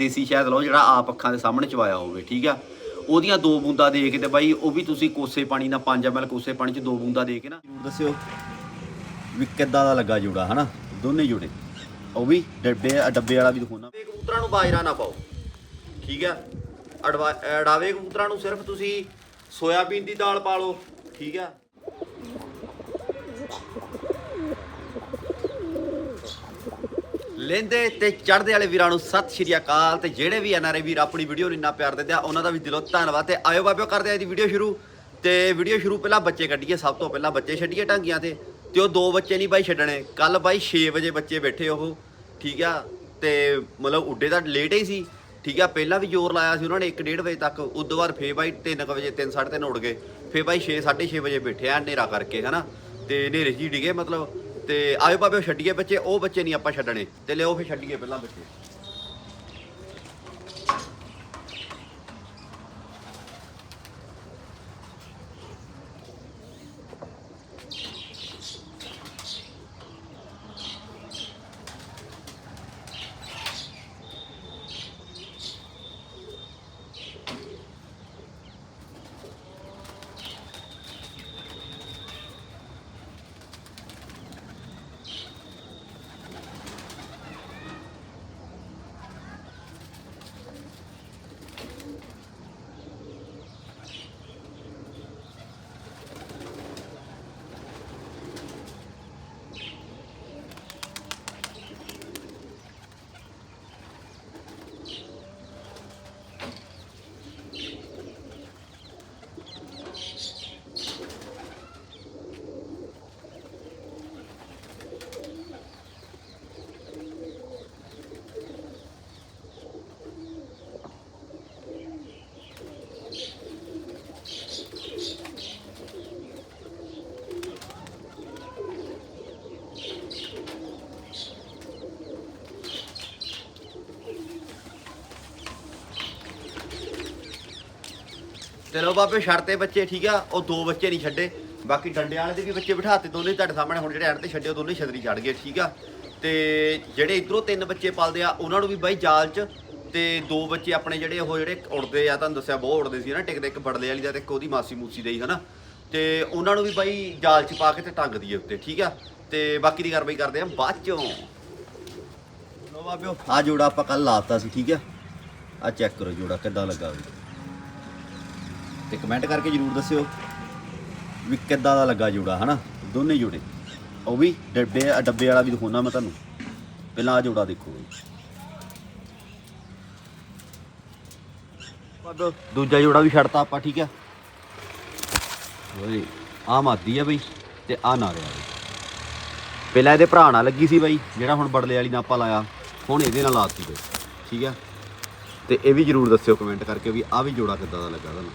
ਦੇਸੀ ਸ਼ਹਿਦ ਲਓ ਜਿਹੜਾ ਆਪ ਅੱਖਾਂ ਦੇ ਸਾਹਮਣੇ ਚਵਾਇਆ ਹੋਵੇ, ਠੀਕ ਆ? ਉਹਦੀਆਂ ਦੋ ਬੂੰਦਾਂ ਦੇ ਕੇ ਤੇ ਬਾਈ, ਉਹ ਵੀ ਤੁਸੀਂ ਕੋਸੇ ਪਾਣੀ ਨਾਲ 5 ml ਕੋਸੇ ਪਾਣੀ 'ਚ ਦੋ ਬੂੰਦਾਂ ਦੇ ਕੇ ਨਾ ਜ਼ਰੂਰ ਦੱਸਿਓ ਵੀ ਕਿੱਦਾਂ ਦਾ ਲੱਗਾ ਜੂੜਾ, ਹਨਾ? ਦੋਨੇ ਜੁੜੇ। ਉਹ ਵੀ ਡੱਬੇ ਡੱਬੇ ਵਾਲਾ ਵੀ ਦਿਖਾਉਣਾ। ਕਬੂਤਰਾਂ ਨੂੰ ਬਾਜਰਾ ਨਾ ਪਾਓ, ਠੀਕ ਆ? ਅੜਾਵੇ ਕਬੂਤਰਾਂ ਨੂੰ ਸਿਰਫ ਤੁਸੀਂ ਸੋਇਆਬੀਨ ਦੀ ਦਾਲ ਪਾ ਲਓ, ਠੀਕ ਆ? ਲੈਂਦੇ ਤੇ ਚੜ੍ਹਦੇ ਵਾਲੇ ਵੀਰਾਂ ਨੂੰ ਸਤਿ ਸ਼੍ਰੀ ਅਕਾਲ। ਤੇ ਜਿਹੜੇ ਵੀ ਐਨਆਰਏ ਵੀਰ ਆਪਣੀ ਵੀਡੀਓ ਨੂੰ ਇੰਨਾ ਪਿਆਰ ਦਿੰਦੇ ਆ, ਉਹਨਾਂ ਦਾ ਵੀ ਦਿਲੋਂ ਧੰਨਵਾਦ। ਤੇ ਆਇਓ ਬਾਬਿਓ, ਕਰਦੇ ਆ ਇਹਦੀ ਵੀਡੀਓ ਸ਼ੁਰੂ। ਤੇ ਵੀਡੀਓ ਸ਼ੁਰੂ ਪਹਿਲਾਂ ਬੱਚੇ ਕੱਢੀਏ, ਸਭ ਤੋਂ ਪਹਿਲਾਂ ਬੱਚੇ ਛੱਡੀਏ ਟਾਂਗੀਆਂ ਤੇ। ਤੇ ਉਹ ਦੋ ਬੱਚੇ ਨਹੀਂ ਬਾਈ ਛੱਡਣੇ। ਕੱਲ ਬਾਈ 6 ਵਜੇ ਬੱਚੇ ਬੈਠੇ ਉਹ, ਠੀਕ ਆ? ਤੇ ਮਤਲਬ ਉੱਡੇ ਤਾਂ ਲੇਟ ਹੀ ਸੀ, ਠੀਕ ਆ? ਪਹਿਲਾਂ ਵੀ ਜ਼ੋਰ ਲਾਇਆ ਸੀ ਉਹਨਾਂ ਨੇ 1:30 ਵਜੇ ਤੱਕ। ਉਦੋਂ ਬਾਅਦ ਫੇਰ ਬਾਈ 3 ਵਜੇ 3 3:30 ਉੱਡ ਗਏ। ਫੇਰ ਬਾਈ 6 6:30 ਵਜੇ ਬੈਠੇ ਆ ਹਨੇਰਾ ਕਰਕੇ, ਹਨਾ? ਤੇ ਹਨੇਰੇ ਜੀ ਹੀ ਡਿਗੇ ਮਤਲਬ। ਤੇ ਆਇਓ ਬਾਬੇ ਛੱਡੀਏ ਬੱਚੇ, ਉਹ ਬੱਚੇ ਨਹੀਂ ਆਪਾਂ ਛੱਡਣੇ। ਤੇ ਲਿਓ ਫੇਰ ਛੱਡੀਏ ਪਹਿਲਾਂ ਬੱਚੇ। ਚਲੋ ਬਾਬੇ ਛੱਡਤੇ ਬੱਚੇ, ਠੀਕ ਆ? ਉਹ ਦੋ ਬੱਚੇ ਨਹੀਂ ਛੱਡੇ। ਬਾਕੀ ਡੰਡੇ ਵਾਲੇ ਦੇ ਵੀ ਬੱਚੇ ਬਿਠਾਤੇ ਦੋਨੇ, ਤੁਹਾਡੇ ਸਾਹਮਣੇ ਹੁਣ ਜਿਹੜੇ ਐਂਡ ਤੇ ਛੱਡੇ, ਉਹ ਦੋਨੇ ਛਤਰੀ ਚੜ ਗਏ, ਠੀਕ ਆ? ਤੇ ਜਿਹੜੇ ਇਧਰੋਂ ਤਿੰਨ ਬੱਚੇ ਪਲਦੇ ਆ, ਉਹਨਾਂ ਨੂੰ ਵੀ ਬਾਈ ਜਾਲ 'ਚ, ਤੇ ਦੋ ਬੱਚੇ ਆਪਣੇ ਜਿਹੜੇ ਉਹ ਜਿਹੜੇ ਉੜਦੇ ਆ, ਤੁਹਾਨੂੰ ਦੱਸਿਆ ਬਹੁਤ ਉੜਦੇ ਸੀ ਨਾ ਟਿਕਦੇ ਇੱਕ ਬੜਲੇ ਵਾਲੀ ਦਾ ਤੇ ਇੱਕ ਉਹਦੀ ਮਾਸੀ ਮੂਸੀ ਦਾ ਹੀ, ਹਨਾ? ਤੇ ਉਹਨਾਂ ਨੂੰ ਵੀ ਬਾਈ ਜਾਲ 'ਚ ਪਾ ਕੇ ਤੇ ਟੰਗ ਦਈਏ ਉੱਤੇ, ਠੀਕ ਆ? ਤੇ ਬਾਕੀ ਦੀ ਕਾਰਵਾਈ ਕਰਦੇ ਆ, ਬਾਅਦ ਚੋਂ। ਲੋ ਬਾਬਿਓ ਆ ਜੋੜਾ ਆਪਾਂ ਕੱਲ ਲਾਤਾ ਸੀ, ਠੀਕ ਆ? ਆ ਚੈੱਕ ਕਰੋ ਜੋੜਾ, ਕਿੱਦਾਂ ਲੱਗਾ ਵੀ। ਤੇ ਕਮੈਂਟ ਕਰਕੇ ਜਰੂਰ ਦੱਸਿਓ ਵੀ ਕਿੱਦਾਂ ਦਾ ਲੱਗਾ ਜੋੜਾ, ਹਨਾ? ਦੋਨੇ ਜੋੜੇ। ਉਹ ਵੀ ਡੱਬੇ ਡੱਬੇ ਵਾਲਾ ਵੀ ਦਿਖਾਉਣਾ ਮੈਂ ਤੁਹਾਨੂੰ। ਪਹਿਲਾਂ ਆ ਜੋੜਾ ਦੇਖੋ ਬਈ। ਦੂਜਾ ਜੋੜਾ ਵੀ ਛੱਡਤਾ ਆਪਾਂ, ਠੀਕ ਆ? ਓਏ ਆ ਮਾਦੀ ਆ ਬਈ ਤੇ ਆ ਨਾਰਿਆ ਬਈ। ਪਹਿਲਾਂ ਇਹਦੇ ਭਰਾ ਨਾਲ ਲੱਗੀ ਸੀ ਬਾਈ, ਜਿਹੜਾ ਹੁਣ ਬੜਲੇ ਵਾਲੀ ਨਾਲ ਆਪਾਂ ਲਾਇਆ। ਹੁਣ ਇਹਦੇ ਨਾਲ ਲਾਤੀ ਬਈ, ਠੀਕ ਆ? ਤੇ ਇਹ ਵੀ ਜਰੂਰ ਦੱਸਿਓ ਕਮੈਂਟ ਕਰਕੇ ਵੀ ਆ ਵੀ ਜੋੜਾ ਕਿੱਦਾਂ ਦਾ ਲੱਗਾ ਤੁਹਾਨੂੰ।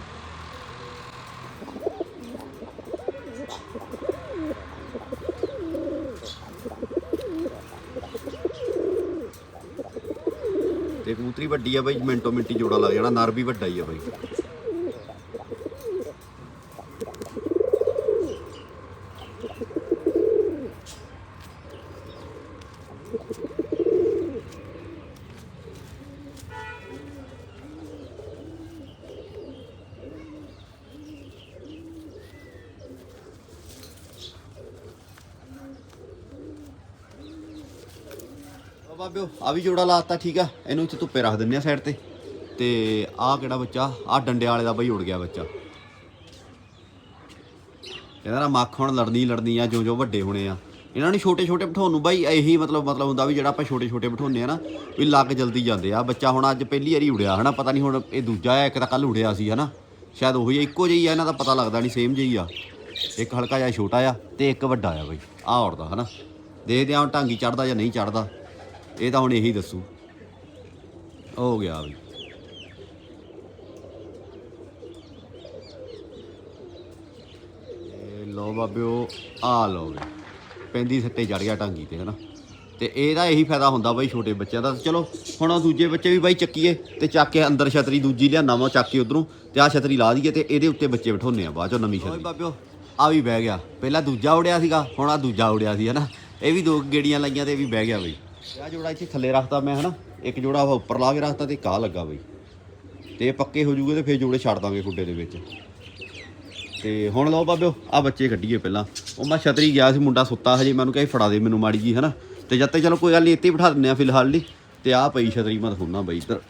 ਤੇ ਕਬੂਤਰੀ ਵੱਡੀ ਆ ਬਾਈ, ਮਿੰਟੋ ਮਿੰਟੀ ਜੋੜਾ ਲੱਗ ਜਾਣਾ ਨਰ ਵੀ ਵੱਡਾ ਹੀ ਆ ਬਾਈ ਆ ਬਾਬਿਓ ਆ ਵੀ ਜੋੜਾ ਲਾਤਾ ਠੀਕ ਆ? ਇਹਨੂੰ ਇੱਥੇ ਧੁੱਪੇ ਰੱਖ ਦਿੰਨੇ ਆ ਸਾਈਡ ਤੇ। ਤੇ ਆਹ ਕਿਹੜਾ ਬੱਚਾ? ਆਹ ਡੰਡੇ ਵਾਲੇ ਦਾ ਬਈ ਉੜ ਗਿਆ ਬੱਚਾ। ਇਹਨਾਂ ਦਾ ਮੱਖ ਹੁਣ ਲੜਨੀ ਲੜਨੀ ਆ ਜੋ ਜੋ ਵੱਡੇ ਹੋਣੇ ਆ। ਇਹਨਾਂ ਨੂੰ ਛੋਟੇ ਛੋਟੇ ਬਿਠਾਉਣ ਨੂੰ ਬਾਈ ਇਹੀ ਮਤਲਬ ਮਤਲਬ ਹੁੰਦਾ ਵੀ ਜਿਹੜਾ ਆਪਾਂ ਛੋਟੇ ਛੋਟੇ ਬਿਠਾਉਂਦੇ ਆ ਨਾ ਵੀ ਲੱਗ ਜਲਦੀ ਜਾਂਦੇ ਆ। ਬੱਚਾ ਹੁਣ ਅੱਜ ਪਹਿਲੀ ਵਾਰੀ ਉੜਿਆ ਹਨਾ ਪਤਾ ਨਹੀਂ ਹੁਣ ਇਹ ਦੂਜਾ ਆ ਇੱਕ ਤਾਂ ਕੱਲ ਉੜਿਆ ਸੀ ਹਨਾ। ਸ਼ਾਇਦ ਉਹੀ ਆ, ਇੱਕੋ ਜਿਹੀ ਆ ਇਹਨਾਂ ਦਾ ਪਤਾ ਲੱਗਦਾ ਨਹੀਂ ਸੇਮ ਜਿਹੀ ਆ। ਇੱਕ ਹਲਕਾ ਜਿਹਾ ਛੋਟਾ ਆ ਤੇ ਇੱਕ ਵੱਡਾ ਆ ਬਈ ਆਹ ਉੜਦਾ ਹਨਾ। ਦੇਖਦੇ ਆ ਹੁਣ ਢਾਂਗੀ ਚੜਦਾ ਜਾਂ ਨਹੀਂ ਚੜਦਾ ਇਹ ਤਾਂ ਹੁਣ ਇਹੀ ਦੱਸੂ। ਹੋ ਗਿਆ ਇਹ ਲੋ ਬਾਬਿਓ ਆ ਲੋ ਬਈ ਪੈਂਦੀ ਸੱਟੇ ਚੜ ਗਿਆ ਢਾਂਗੀ ਤੇ ਹਨਾ? ਤੇ ਇਹਦਾ ਇਹੀ ਫਾਇਦਾ ਹੁੰਦਾ ਬਾਈ ਛੋਟੇ ਬੱਚਿਆਂ ਦਾ। ਚਲੋ ਹੁਣ ਉਹ ਦੂਜੇ ਬੱਚੇ ਵੀ ਬਾਈ ਚੱਕੀਏ ਤੇ ਚੱਕ ਕੇ ਅੰਦਰ ਛਤਰੀ ਦੂਜੀ ਲਿਆਣਾ ਵਾ ਚੱਕ ਕੇ ਉਧਰੋਂ ਤੇ ਆ ਛਤਰੀ ਲਾ ਦਈਏ ਤੇ ਇਹਦੇ ਉੱਤੇ ਬੱਚੇ ਬਿਠਾਉਨੇ ਆ ਬਾਅਦ ਚੋਂ ਨਵੀਂ ਛਤਰੀ। ਬਾਬਿਓ? ਆ ਵੀ ਬਹਿ ਗਿਆ। ਪਹਿਲਾਂ ਦੂਜਾ ਉੜਿਆ ਸੀਗਾ ਹੁਣ ਆ ਦੂਜਾ ਉੜਿਆ ਸੀ ਹਨਾ? ਇਹ ਵੀ ਦੋ ਗੇੜੀਆਂ ਲਾਈਆਂ ਤੇ ਇਹ ਵੀ ਬਹਿ ਗਿਆ ਬਈ। ਆ ਜੋੜਾ ਇੱਥੇ ਥੱਲੇ ਰੱਖਦਾ ਮੈਂ, ਹਨਾ? ਇੱਕ ਜੋੜਾ ਉਹ ਉੱਪਰ ਲਾ ਕੇ ਰੱਖਦਾ ਤੇ ਕਾ ਲੱਗਾ ਬਈ। ਤੇ ਇਹ ਪੱਕੇ ਹੋ ਜੂਗੇ ਤੇ ਫਿਰ ਜੋੜੇ ਛੱਡ ਦਾਂਗੇ ਖੁੱਡੇ ਦੇ ਵਿੱਚ। ਤੇ ਹੁਣ ਲਓ ਬਾਬਿਓ ਆ ਬੱਚੇ ਕੱਢੀਏ ਪਹਿਲਾਂ। ਉਹ ਮੈਂ ਛਤਰੀ ਗਿਆ ਸੀ, ਮੁੰਡਾ ਸੁੱਤਾ ਹਜੇ, ਮੈਨੂੰ ਕਹੇ ਫੜਾ ਦੇ ਮੈਨੂੰ ਮਾੜੀ ਜੀ, ਹਨਾ? ਤੇ ਜਦ ਤੱਕ ਚਲੋ ਕੋਈ ਗੱਲ ਨਹੀਂ ਇੱਥੇ ਹੀ ਬਿਠਾ ਦਿੰਨੇ ਆ ਫਿਲਹਾਲ ਲਈ ਤੇ ਆ ਪਈ ਛਤਰੀ ਮੈਂ ਦਿਖਾਉਣਾ ਬਈ ਇੱਧਰ।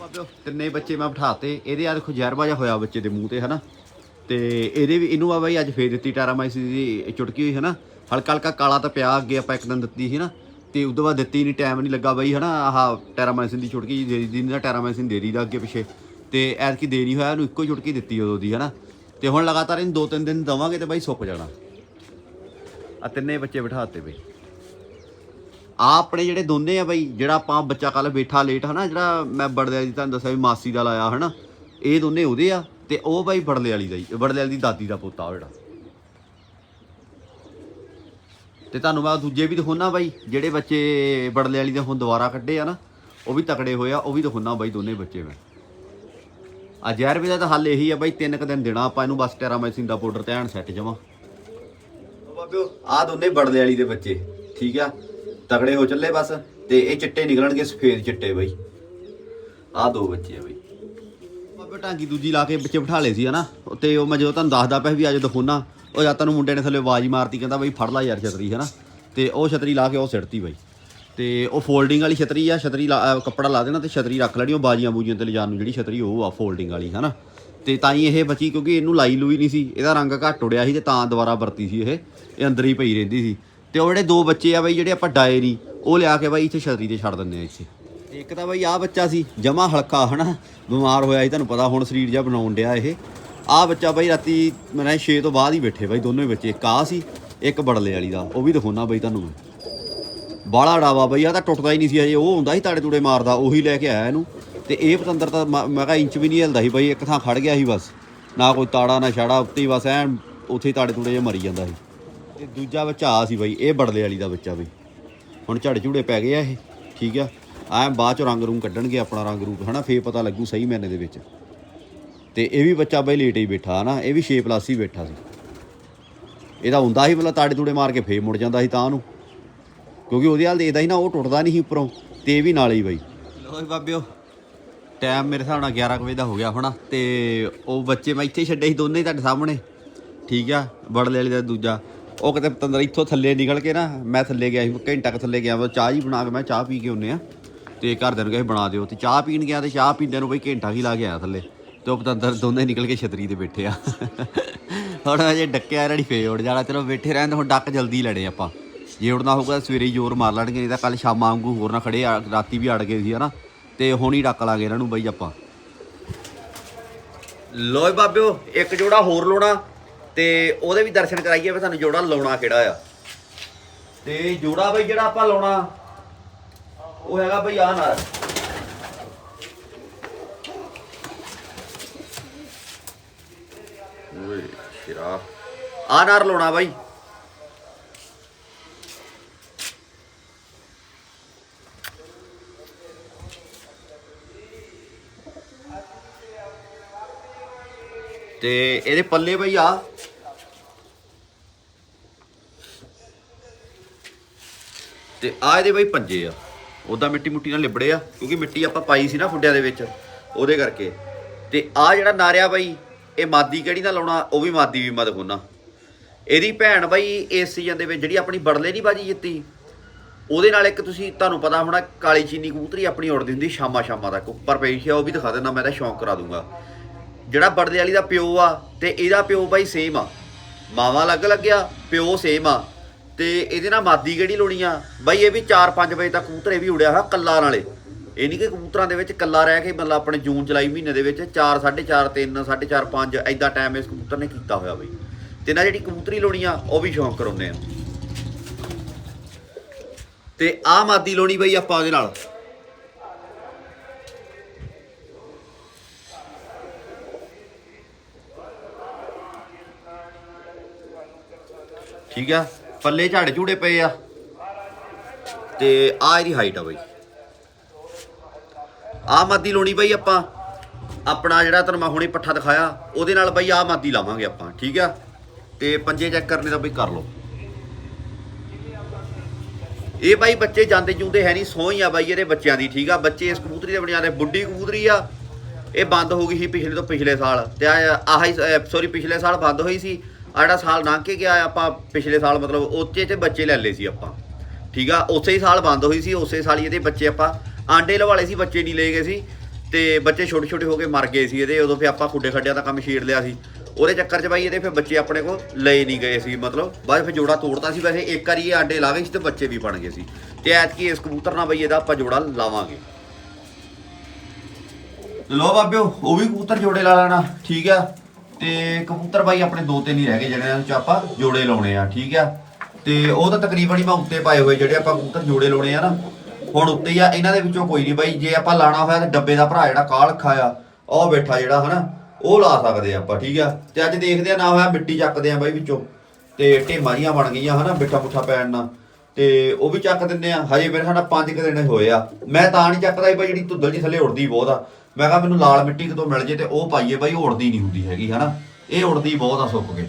ਬਾਬਿਓ, ਤਿੰਨੇ ਬੱਚੇ ਮੈਂ ਬਿਠਾਤੇ। ਇਹਦੇ ਆ ਦੇਖੋ ਜ਼ਹਿਰਬਾ ਜਿਹਾ ਹੋਇਆ ਬੱਚੇ ਦੇ ਮੂੰਹ ਤੇ, ਹਨਾ? ਤੇ ਇਹਦੇ ਵੀ ਇਹਨੂੰ ਆ ਬਾਈ ਅੱਜ ਫੇਰ ਦਿੱਤੀ ਟੈਰਾਮਾਈਸਿਨ ਦੀ ਚੁਟਕੀ ਹੋਈ, ਹਨਾ? ਹਲਕਾ ਹਲਕਾ ਕਾਲਾ ਤਾਂ ਪਿਆ, ਅੱਗੇ ਆਪਾਂ ਇੱਕ ਦਿਨ ਦਿੱਤੀ ਸੀ, ਨਾ? ਤੇ ਉਦੋਂ ਬਾਅਦ ਦਿੱਤੀ ਨਹੀਂ ਟਾਈਮ ਨਹੀਂ ਲੱਗਾ ਬਾਈ, ਹਨਾ, ਆਹ ਟੈਰਾਮਾਈਸਿਨ ਦੀ ਛੁਟਕੀ ਦੇ ਦੀ ਨਾ ਟੈਰਾਮਾਈਸਿਨ ਦੇ ਦੀ ਦਾ ਅੱਗੇ ਪਿੱਛੇ। ਤੇ ਐਤਕੀ ਦੇ ਨਹੀਂ ਹੋਇਆ, ਉਹਨੂੰ ਇੱਕੋ ਛੁਟਕੀ ਦਿੱਤੀ ਉਦੋਂ ਦੀ, ਹਨਾ। ਤੇ ਹੁਣ ਲਗਾਤਾਰ ਇਹਨੂੰ ਦੋ ਤਿੰਨ ਦਿਨ ਦਵਾਂਗੇ ਤੇ ਬਾਈ ਸੁੱਕ ਜਾਣਾ। ਆ ਤਿੰਨੇ ਬੱਚੇ ਬਿਠਾਤੇ ਬਈ। ਆ ਆਪਣੇ ਜਿਹੜੇ ਦੋਨੇ ਆ ਬਾਈ, ਜਿਹੜਾ ਆਪਾਂ ਬੱਚਾ ਕੱਲ ਬੈਠਾ ਲੇਟ ਹਨਾ, ਜਿਹੜਾ ਮੈਂ ਬੜਦੇ ਦੀ ਤੁਹਾਨੂੰ ਦੱਸਿਆ ਵੀ ਮਾਸੀ ਦਾ ਲਾਇਆ, ਹਨਾ, ਇਹ ਦੋਨੇ ਉਹਦੇ ਆ, ਤੇ ਉਹ ਬਾਈ ਬੜਲੇ ਵਾਲੀ ਦਾ ਹੀ, ਬੜਲੇ ਵਾਲੀ ਦੀ ਦਾਦੀ ਦਾ ਪੋਤਾ ਉਹ ਜਿਹੜਾ। ਤੇ ਤੁਹਾਨੂੰ ਮੈਂ ਦੂਜੇ ਵੀ ਦਿਖਾਉਣਾ ਬਾਈ, ਜਿਹੜੇ ਬੱਚੇ ਬੜਲੇ ਵਾਲੀ ਦੇ ਹੁਣ ਦੁਬਾਰਾ ਕੱਢੇ ਆ ਨਾ, ਉਹ ਵੀ ਤਕੜੇ ਹੋਏ ਆ, ਉਹ ਵੀ ਦਿਖਾਉਣਾ ਬਾਈ ਦੋਨੇ ਬੱਚੇ ਮੈਂ। ਆ ਜ਼ਹਿਰ ਵੀ ਦਾ ਤਾਂ ਹੱਲ ਇਹੀ ਆ ਬਾਈ, ਤਿੰਨ ਕ ਦਿਨ ਦੇਣਾ ਆਪਾਂ ਇਹਨੂੰ, ਬਸ ਟੈਰਾਮਾਈਸਿਨ ਦਾ ਪਾਊਡਰ ਤੇ ਐਨ ਸੈੱਟ ਜਾਵਾਂ ਬਾਬਿਓ ਆ ਦੋਨੇ ਬੜਲੇ ਵਾਲੀ ਦੇ ਬੱਚੇ, ਠੀਕ ਆ? ਤਗੜੇ ਹੋ ਚੱਲੇ ਬਸ, ਤੇ ਇਹ ਚਿੱਟੇ ਨਿਕਲਣਗੇ ਸਫੇਦ ਚਿੱਟੇ ਬਾਈ। ਆ ਦੋ ਬੱਚੇ ਆ ਬਈ। ਬਾਬੇ ਟਾਂਗੀ ਦੂਜੀ ਲਾ ਕੇ ਬੱਚੇ ਬਿਠਾ ਲਏ ਸੀ, ਹਨਾ? ਤੇ ਉਹ ਮੈਂ ਜਦੋਂ ਤੁਹਾਨੂੰ ਦੱਸਦਾ ਪਿਆ ਵੀ ਅੱਜ ਦਿਖਾਉਣਾ, ਉਹ ਜਾਂ ਤੁਹਾਨੂੰ ਮੁੰਡੇ ਨੇ ਥੱਲੇ ਆਵਾਜ਼ ਮਾਰਤੀ, ਕਹਿੰਦਾ ਬਈ ਫੜ ਲੈ ਯਾਰ ਛਤਰੀ, ਹਨਾ? ਤੇ ਉਹ ਛਤਰੀ ਲਾ ਕੇ ਉਹ ਸਿੱਟਤੀ ਬਈ। ਤੇ ਉਹ ਫੋਲਡਿੰਗ ਵਾਲੀ ਛਤਰੀ ਆ, ਛਤਰੀ ਲਾ- ਕੱਪੜਾ ਲਾ ਦੇਣਾ ਤੇ ਛਤਰੀ ਰੱਖ ਲੈਣੀ, ਉਹ ਬਾਜੀਆਂ ਬੂਜੀਆਂ ਤੇ ਲਿਜਾਣ ਨੂੰ ਜਿਹੜੀ ਛਤਰੀ ਉਹ ਆ ਫੋਲਡਿੰਗ ਵਾਲੀ, ਹਨਾ? ਤੇ ਤਾਂ ਹੀ ਇਹ ਬਚੀ, ਕਿਉਂਕਿ ਇਹਨੂੰ ਲਾਈ ਲੂਈ ਨਹੀਂ ਸੀ, ਇਹਦਾ ਰੰਗ ਘੱਟ ਉੜਿਆ ਸੀ ਤੇ ਤਾਂ ਦੁਬਾਰਾ ਵਰਤੀ ਸੀ ਇਹ ਇਹ ਅੰਦਰ ਹੀ ਪਈ ਰਹਿੰਦੀ ਸੀ। ਤੇ ਉਹ ਜਿਹੜੇ ਦੋ ਬੱਚੇ ਆ ਬਈ, ਜਿਹੜੇ ਆਪਾਂ ਡਾਏ ਨਹੀਂ ਉਹ ਲਿਆ ਕੇ ਬਾਈ ਇੱਥੇ ਛਤਰੀ ਤੇ ਛੱਡ ਦਿੰਦੇ ਆ ਇੱਥੇ। ਇੱਕ ਤਾਂ ਬਈ ਆ ਬੱਚਾ ਸੀ, ਜਮਾ ਹਲਕਾ ਹਨਾ, ਬਿਮਾਰ ਹੋਇਆ ਸੀ, ਤੁਹਾਨੂੰ ਪਤਾ ਹੁਣ ਸਰੀਰ ਜਿਹਾ ਬਣਾਉਣ ਡਿਆ ਇਹ। ਆ ਬੱਚਾ ਬਾਈ ਰਾਤੀ ਮੈਂ 6 ਤੋਂ ਬਾਅਦ ਹੀ ਬੈਠੇ ਬਾਈ ਦੋਨੋਂ ਹੀ ਬੱਚੇ, ਇੱਕ ਆ ਸੀ, ਇੱਕ ਬੜਲੇ ਵਾਲੀ ਦਾ, ਉਹ ਵੀ ਦਿਖਾਉਣਾ ਬਈ ਤੁਹਾਨੂੰ ਮੈਂ। ਬਾਲਾ ਡਾਵਾ ਬਈ ਆ ਤਾਂ ਟੁੱਟਦਾ ਹੀ ਨਹੀਂ ਸੀ ਹਜੇ, ਉਹ ਹੁੰਦਾ ਸੀ ਤਾੜੇ ਤੂੜੇ ਮਾਰਦਾ, ਉਹੀ ਲੈ ਕੇ ਆਇਆ ਇਹਨੂੰ। ਤੇ ਇਹ ਪਤੰਦਰ ਤਾਂ ਮ- ਮੈਂ ਕਿਹਾ ਇੰਚ ਵੀ ਨਹੀਂ ਹਿਲਦਾ ਸੀ ਬਈ, ਇੱਕ ਥਾਂ ਖੜ ਗਿਆ ਸੀ ਬਸ। ਨਾ ਕੋਈ ਤਾੜਾ, ਨਾ ਛਾੜਾ, ਉੱਤੇ ਹੀ ਬਸ ਐਨ, ਉੱਥੇ ਹੀ ਤਾੜੇ ਤੂੜੇ ਜੇ ਮਰੀ ਜਾਂਦਾ ਸੀ। ਤੇ ਦੂਜਾ ਬੱਚਾ ਆ ਸੀ ਬਈ, ਇਹ ਬੜਲੇ ਵਾਲੀ ਦਾ ਬੱਚਾ ਬਈ। ਹੁਣ ਝੜ ਝੂੜੇ ਪੈ ਗਏ ਆ ਇਹ, ਠੀਕ ਆ? ਐ ਬਾਅਦ ਚ ਰੰਗ ਰੂਮ ਕੱਢਣਗੇ, ਆਪਣਾ ਰੰਗ ਰੂਪ ਹਨਾ? ਫੇਰ ਪਤਾ ਲੱਗੂ ਸਹੀ ਮੈਨੇ ਦੇ ਵਿੱਚ। ਤੇ ਇਹ ਵੀ ਬੱਚਾ ਬਈ ਲੇਟ ਹੀ ਬੈਠਾ, ਹਨਾ? ਇਹ ਵੀ 6 ਪਲੱਸ ਹੀ ਬੈਠਾ ਸੀ। ਇਹਦਾ ਹੁੰਦਾ ਸੀ ਮਤਲਬ ਤਾੜੇ ਤੂੜੇ ਮਾਰ ਕੇ ਫੇਰ ਮੁੜ ਜਾਂਦਾ ਸੀ ਤਾਂ ਉਹਨੂੰ ਕਿਉਂਕਿ ਉਹਦੇ ਹਾਲ ਦੇਖਦਾ ਸੀ ਨਾ, ਉਹ ਟੁੱਟਦਾ ਨਹੀਂ ਸੀ ਉੱਪਰੋਂ, ਤੇ ਇਹ ਵੀ ਨਾਲ ਹੀ ਬਾਈ। ਲੋ ਬਾਬਿਓ ਟਾਈਮ ਮੇਰੇ ਹਿਸਾਬ ਨਾਲ 11 ਕੁ ਵਜੇ ਦਾ ਹੋ ਗਿਆ ਹੋਣਾ, ਤੇ ਉਹ ਬੱਚੇ ਮੈਂ ਇੱਥੇ ਛੱਡੇ ਸੀ ਦੋਨੇ ਤੁਹਾਡੇ ਸਾਹਮਣੇ। ਠੀਕ ਆ? ਬੜਲੇ ਵਾਲੇ ਦਾ ਦੂਜਾ। ਉਹ ਕਿਤੇ ਪਤੰਦਰ ਇੱਥੋਂ ਥੱਲੇ ਨਿਕਲ ਕੇ ਨਾ, ਮੈਂ ਥੱਲੇ ਗਿਆ ਸੀ, ਘੰਟਾ ਕੁ ਥੱਲੇ ਗਿਆ ਵਾ ਚਾਹ ਹੀ ਬਣਾ ਕੇ, ਮੈਂ ਚਾਹ ਪੀ ਕੇ ਆਉਨੇ ਆ ਤੇ ਘਰਦਿਆਂ ਨੂੰ ਕਹੇ ਬਣਾ ਦਿਓ ਤੇ ਚਾਹ ਪੀਣ ਗਿਆ ਤੇ ਚਾਹ ਪੀਂਦਿਆਂ ਨੂੰ ਬਈ ਘੰਟਾ ਹੀ ਲਾ ਕੇ ਆਇਆ ਥੱਲੇ ਤੇ ਉਹ ਪਤੰਦਰ ਦੋਨੇ ਨਿਕਲ ਕੇ ਛਤਰੀ ਤੇ ਬੈਠੇ ਆ। ਹੁਣ ਅਜੇ ਡੱਕਿਆ ਰੜੀ ਫੇਰ ਉੜ ਜਾਣਾ। ਚਲੋ ਬੈਠੇ ਰਹਿਣ ਤੇ ਹੁਣ ਡੱਕ ਜਲਦੀ ਲੜੇ ਆਪਾਂ। ਜੇ ਉੜਨਾ ਹੋਊਗਾ ਸਵੇਰੇ ਹੀ ਜ਼ੋਰ ਮਾਰ ਲੈਣਗੇ, ਨਹੀਂ ਤਾਂ ਕੱਲ ਸ਼ਾਮਾਂ ਵਾਂਗੂ ਹੋਰ ਨਾ ਖੜੇ ਰਾਤੀ ਵੀ ਅੜ ਗਏ ਸੀ ਹਨਾ। ਤੇ ਹੁਣ ਹੀ ਡੱਕ ਲਾਗੇ ਇਹਨਾਂ ਨੂੰ ਬਈ ਆਪਾਂ। ਲੋਏ ਬਾਬਿਓ, ਇੱਕ ਜੋੜਾ ਹੋਰ ਲਾਉਣਾ ਤੇ ਉਹਦੇ ਵੀ ਦਰਸ਼ਨ ਕਰਾਈਏ, ਵੀ ਤੁਹਾਨੂੰ ਜੋੜਾ ਲਾਉਣਾ ਕਿਹੜਾ ਆ। ਤੇ ਜੋੜਾ ਬਈ ਜਿਹੜਾ ਆਪਾਂ ਲਾਉਣਾ ਉਹ ਹੈਗਾ ਬਈ ਆ ਨਾਲ। ਓਏ ਸ਼ਰਾ। ਆ ਨਾਰ ਲਾਉਣਾ ਬਾਈ। ਤੇ ਇਹਦੇ ਪੱਲੇ ਬਈ ਆ। ਤੇ ਆ ਇਹਦੇ ਬਈ ਪੰਜੇ ਆ। ਉਦਾਂ ਮਿੱਟੀ ਮੁੱਟੀ ਨਾਲ ਲਿਬੜੇ ਆ, ਕਿਉਂਕਿ ਮਿੱਟੀ ਆਪਾਂ ਪਾਈ ਸੀ ਨਾ ਫੁੱਡਿਆਂ ਦੇ ਵਿੱਚ, ਉਹਦੇ ਕਰਕੇ। ਤੇ ਆ ਜਿਹੜਾ ਨਾਰਿਆ ਬਾਈ, ਇਹ ਮਾਦੀ ਕਿਹੜੀ ਨਾਲ ਲਾਉਣਾ, ਉਹ ਵੀ ਮਾਦੀ ਵੀ ਮਦ ਖੋਨਾ। ਇਹਦੀ ਭੈਣ ਬਾਈ ਇਸ ਸੀਜ਼ਨ ਦੇ ਵਿੱਚ ਜਿਹੜੀ ਆਪਣੀ ਬੜਲੇ ਨਹੀਂ ਬਾਜੀ ਜਿੱਤੀ, ਉਹਦੇ ਨਾਲ ਇੱਕ ਤੁਸੀਂ ਤੁਹਾਨੂੰ ਪਤਾ ਹੋਣਾ, ਕਾਲੀ ਚੀਨੀ ਕਬੂਤਰੀ ਆਪਣੀ ਉੜਦੀ ਹੁੰਦੀ ਸ਼ਾਮਾ ਸ਼ਾਮਾ ਤੱਕ। ਉੱਪਰ ਪਈ ਆ, ਉਹ ਵੀ ਦਿਖਾ ਦੇਣਾ ਮੈਂ ਤਾਂ ਸ਼ੌਂਕ ਕਰਾ ਦੂੰਗਾ। ਜਿਹੜਾ ਬੜਲੇ ਵਾਲੀ ਦਾ ਪਿਓ ਆ, ਤੇ ਇਹਦਾ ਪਿਓ ਬਾਈ ਸੇਮ ਆ। ਮਾਵਾ ਅਲੱਗ ਲੱਗਿਆ, ਪਿਓ ਸੇਮ ਆ। ਤੇ ਇਹਦੇ ਨਾਲ ਮਾਦੀ ਕਿਹੜੀ ਲਾਉਣੀ ਆ? ਬਾਈ ਇਹ ਵੀ 4-5 ਵਜੇ ਤੱਕ ਕਬੂਤਰ ਇਹ ਵੀ ਉੜਿਆ ਹੋਇਆ ਕੱਲਾ ਨਾਲੇ। ਇਹ ਨਹੀਂ ਕਿ ਕਬੂਤਰਾਂ ਦੇ ਵਿੱਚ ਕੱਲਾ ਰਹਿ ਕੇ ਮਤਲਬ ਆਪਣੇ ਜੂਨ ਜੁਲਾਈ ਮਹੀਨੇ ਦੇ ਵਿੱਚ 4 4.5 3 4.5 5 ਐਦਾਂ ਟਾਈਮ ਇਸ ਕਬੂਤਰ ਨੇ ਕੀਤਾ ਹੋਇਆ ਬਈ। ਤੇ ਨਾ ਜਿਹੜੀ ਕਬੂਤਰੀ ਲਾਉਣੀ ਆ, ਉਹ ਵੀ ਸ਼ੌਂਕ ਕਰਾਉਂਦੇ ਆ। ਤੇ ਆ ਮਾਦੀ ਲਾਉਣੀ ਬਈ ਆਪਾਂ ਉਹਦੇ ਨਾਲ। ਠੀਕ ਆ? ਪੱਲੇ ਝਾੜੇ ਝੂੜੇ ਪਏ ਆ। ਤੇ ਆ ਇਹਦੀ ਹਾਈਟ ਆ ਬਈ। ਆ ਮਾਦੀ ਲਾਉਣੀ ਬਈ ਆਪਾਂ। ਆਪਣਾ ਜਿਹੜਾ ਤੁਹਾਨੂੰ ਮੈਂ ਹੁਣੇ ਪੱਠਾ ਦਿਖਾਇਆ, ਉਹਦੇ ਨਾਲ ਬਈ ਆ ਮਾਦੀ ਲਾਵਾਂਗੇ ਆਪਾਂ, ਠੀਕ ਆ? ਤੇ ਪੰਜੇ ਚੈੱਕ ਕਰਨੇ ਦਾ ਬਈ ਕਰ ਲਓ। ਇਹ ਬਾਈ ਬੱਚੇ ਜਾਂਦੇ ਜੂੰਦੇ ਹੈ ਨਹੀਂ ਸੋਹੀ ਆ ਬਾਈ ਇਹਦੇ ਬੱਚਿਆਂ ਦੀ, ਠੀਕ ਆ? ਬੱਚੇ ਇਸ ਕਬੂਤਰੀ ਦੇ ਬਣਿਆ ਦੇ, ਬੁੱਢੀ ਕਬੂਤਰੀ ਆ। ਇਹ ਬੰਦ ਹੋ ਗਈ ਸੀ ਪਿਛਲੇ ਤੋਂ ਪਿਛਲੇ ਸਾਲ। ਤੇ ਆ ਆਹੀ ਸੌਰੀ ਪਿਛਲੇ ਸਾਲ ਬੰਦ ਹੋਈ ਸੀ। ਆ ਜਿਹੜਾ ਸਾਲ ਲੰਘ ਕੇ ਗਿਆ ਆਪਾਂ ਪਿਛਲੇ ਸਾਲ ਮਤਲਬ ਉੱਚੇ ਤੇ ਬੱਚੇ ਲੈ ਲਏ ਸੀ ਆਪਾਂ। ਠੀਕ ਆ? ਉਸੇ ਹੀ ਸਾਲ ਬੰਦ ਹੋਈ ਸੀ, ਉਸੇ ਸਾਲ ਹੀ ਇਹਦੇ ਬੱਚੇ ਆਪਾਂ ਆਂਡੇ ਲਵਾਲੇ ਸੀ, ਬੱਚੇ ਨਹੀਂ ਲਏ ਗਏ ਸੀ ਤੇ ਬੱਚੇ ਛੋਟੇ ਛੋਟੇ ਹੋ ਕੇ ਮਰ ਗਏ ਸੀ ਇਹਦੇ, ਉਦੋਂ ਫਿਰ ਆਪਾਂ ਖੁੱਡੇ ਖੱਡਿਆਂ ਦਾ ਕੰਮ ਛੇੜ ਲਿਆ ਸੀ। ਉਹਦੇ ਚੱਕਰ 'ਚ ਬਾਈ ਇਹਦੇ ਫਿਰ ਬੱਚੇ ਆਪਣੇ ਕੋਲ ਲਏ ਨਹੀਂ ਗਏ ਸੀ, ਮਤਲਬ ਬਾਅਦ ਫਿਰ ਜੋੜਾ ਤੋੜਤਾ ਸੀ, ਵੈਸੇ ਇੱਕ ਵਾਰੀ ਇਹ ਆਂਡੇ ਲਾ ਗਏ ਸੀ ਤੇ ਬੱਚੇ ਵੀ ਬਣ ਗਏ ਸੀ। ਤੇ ਐਤਕੀ ਇਸ ਕਬੂਤਰ ਨਾਲ ਬਈ ਇਹਦਾ ਆਪਾਂ ਜੋੜਾ ਲਾਵਾਂਗੇ। ਲੋ ਬਾਬਿਓ, ਉਹ ਵੀ ਕਬੂਤਰ ਜੋੜੇ ਲਾ ਲੈਣਾ, ਠੀਕ ਆ? ਤੇ ਕਬੂਤਰ ਬਾਈ ਆਪਣੇ ਦੋ ਤਿੰਨ ਹੀ ਰਹਿ ਗਏ ਜਿਹੜੇ ਚ ਆਪਾਂ ਜੋੜੇ ਲਾਉਣੇ ਆ, ਠੀਕ ਆ? ਤੇ ਉਹ ਤਾਂ ਤਕਰੀਬਨ ਹੀ ਮੈਂ ਉੱਤੇ ਪਾਏ ਹੋਏ ਜਿਹੜੇ ਆਪਾਂ ਕਬੂਤਰ ਜੋੜੇ ਲਾਉਣੇ ਆ ਨਾ, ਹੁਣ ਉੱਤੇ ਹੀ ਆ, ਇਹਨਾਂ ਦੇ ਵਿੱਚੋਂ ਕੋਈ ਨਹੀਂ ਬਾਈ, ਜੇ ਆਪਾਂ ਲਾਣਾ ਹੋਇਆ ਤੇ ਡੱਬੇ ਦਾ ਭਰਾ ਜਿਹੜਾ ਕਾਲ ਰੱਖਾ ਉਹ ਬੈਠਾ ਜਿਹੜਾ ਹਨਾ, ਉਹ ਲਾ ਸਕਦੇ ਆ ਆਪਾਂ, ਠੀਕ ਆ? ਤੇ ਅੱਜ ਦੇਖਦੇ ਆ ਨਾ ਹੋਇਆ ਮਿੱਟੀ ਚੱਕਦੇ ਆ ਬਾਈ ਵਿੱਚੋਂ, ਤੇ ਢੇਮਾਂ ਜੀਆਂ ਬਣ ਗਈਆਂ ਹਨਾ ਬਿੱਠਾ ਪੁੱਠਾ ਪੈਣ ਨਾਲ, ਤੇ ਉਹ ਵੀ ਚੱਕ ਦਿੰਦੇ ਆ, ਹਜੇ ਮੇਰੇ ਖਾਣਾ 5 ਕੁ ਦਿਨ ਹੋਏ ਆ, ਮੈਂ ਤਾਂ ਨਹੀਂ ਚੱਕਦਾ ਸੀ ਬਾਈ ਜਿਹੜੀ ਧੁੱਦਲ ਜੀ ਥੱਲੇ ਉੜਦੀ ਬਹੁਤ ਆ ਮੈਂ ਕਿਹਾ ਮੈਨੂੰ ਲਾਲ ਮਿੱਟੀ ਕਿਤੋਂ ਮਿਲ ਜੇ ਤੇ ਉਹ ਪਾਈਏ ਬਾਈ, ਉੜਦੀ ਨਹੀਂ ਹੁੰਦੀ ਹੈਗੀ, ਹਨਾ? ਇਹ ਉੜਦੀ ਬਹੁਤ ਆ ਸੁੱਕ ਕੇ।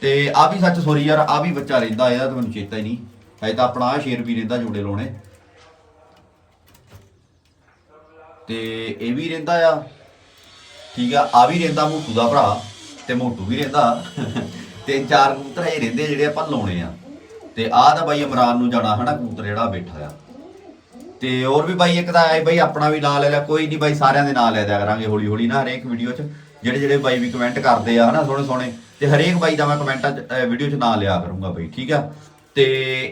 ਤੇ ਆ ਵੀ ਸੱਚ ਸੋਰੀ ਯਾਰ, ਆ ਵੀ ਬੱਚਾ ਰਹਿੰਦਾ ਇਹਦਾ ਤਾਂ ਮੈਨੂੰ ਚੇਤਾ ਹੀ ਨਹੀਂ। ਹਜੇ ਤਾਂ ਆਪਣਾ ਆ ਸ਼ੇਰ ਵੀ ਰਹਿੰਦਾ ਜੋੜੇ ਲਾਉਣੇ। ਤੇ ਇਹ ਵੀ ਰਹਿੰਦਾ ਆ। ਠੀਕ ਆ ਆ ਵੀ ਰਹਿੰਦਾ ਮੋਟੂ ਦਾ ਭਰਾ, ਤੇ ਮੋਟੂ ਵੀ ਰਹਿੰਦਾ। ਤੇ ਚਾਰ ਕਬੂਤਰ ਇਹ ਰਹਿੰਦੇ ਜਿਹੜੇ ਆਪਾਂ ਲਾਉਣੇ ਆ। ਤੇ ਆਹ ਦਾ ਬਾਈ ਇਮਰਾਨ ਨੂੰ ਜਾਣਾ, ਹਨਾ, ਕਬੂਤਰ ਜਿਹੜਾ ਬੈਠਾ ਆ। ਤੇ ਹੋਰ ਵੀ ਬਾਈ ਇੱਕ ਤਾਂ ਆਏ ਬਾਈ, ਆਪਣਾ ਵੀ ਨਾਂ ਲੈ ਲਿਆ, ਕੋਈ ਨਹੀਂ ਬਾਈ, ਸਾਰਿਆਂ ਦੇ ਨਾਂ ਲੈ ਦਿਆ ਕਰਾਂਗੇ ਹੌਲੀ ਹੌਲੀ ਨਾ, ਹਰੇਕ ਵੀਡੀਓ 'ਚ, ਜਿਹੜੇ ਜਿਹੜੇ ਬਾਈ ਵੀ ਕਮੈਂਟ ਕਰਦੇ ਆ, ਹਨਾ ਸੋਹਣੇ ਸੋਹਣੇ ਤੇ ਹਰੇਕ ਬਾਈ ਦਾ ਮੈਂ ਕਮੈਂਟਾਂ 'ਚ ਵੀਡੀਓ 'ਚ ਨਾਂ ਲਿਆ ਕਰੂੰਗਾ ਬਾਈ, ਠੀਕ ਆ? ਤੇ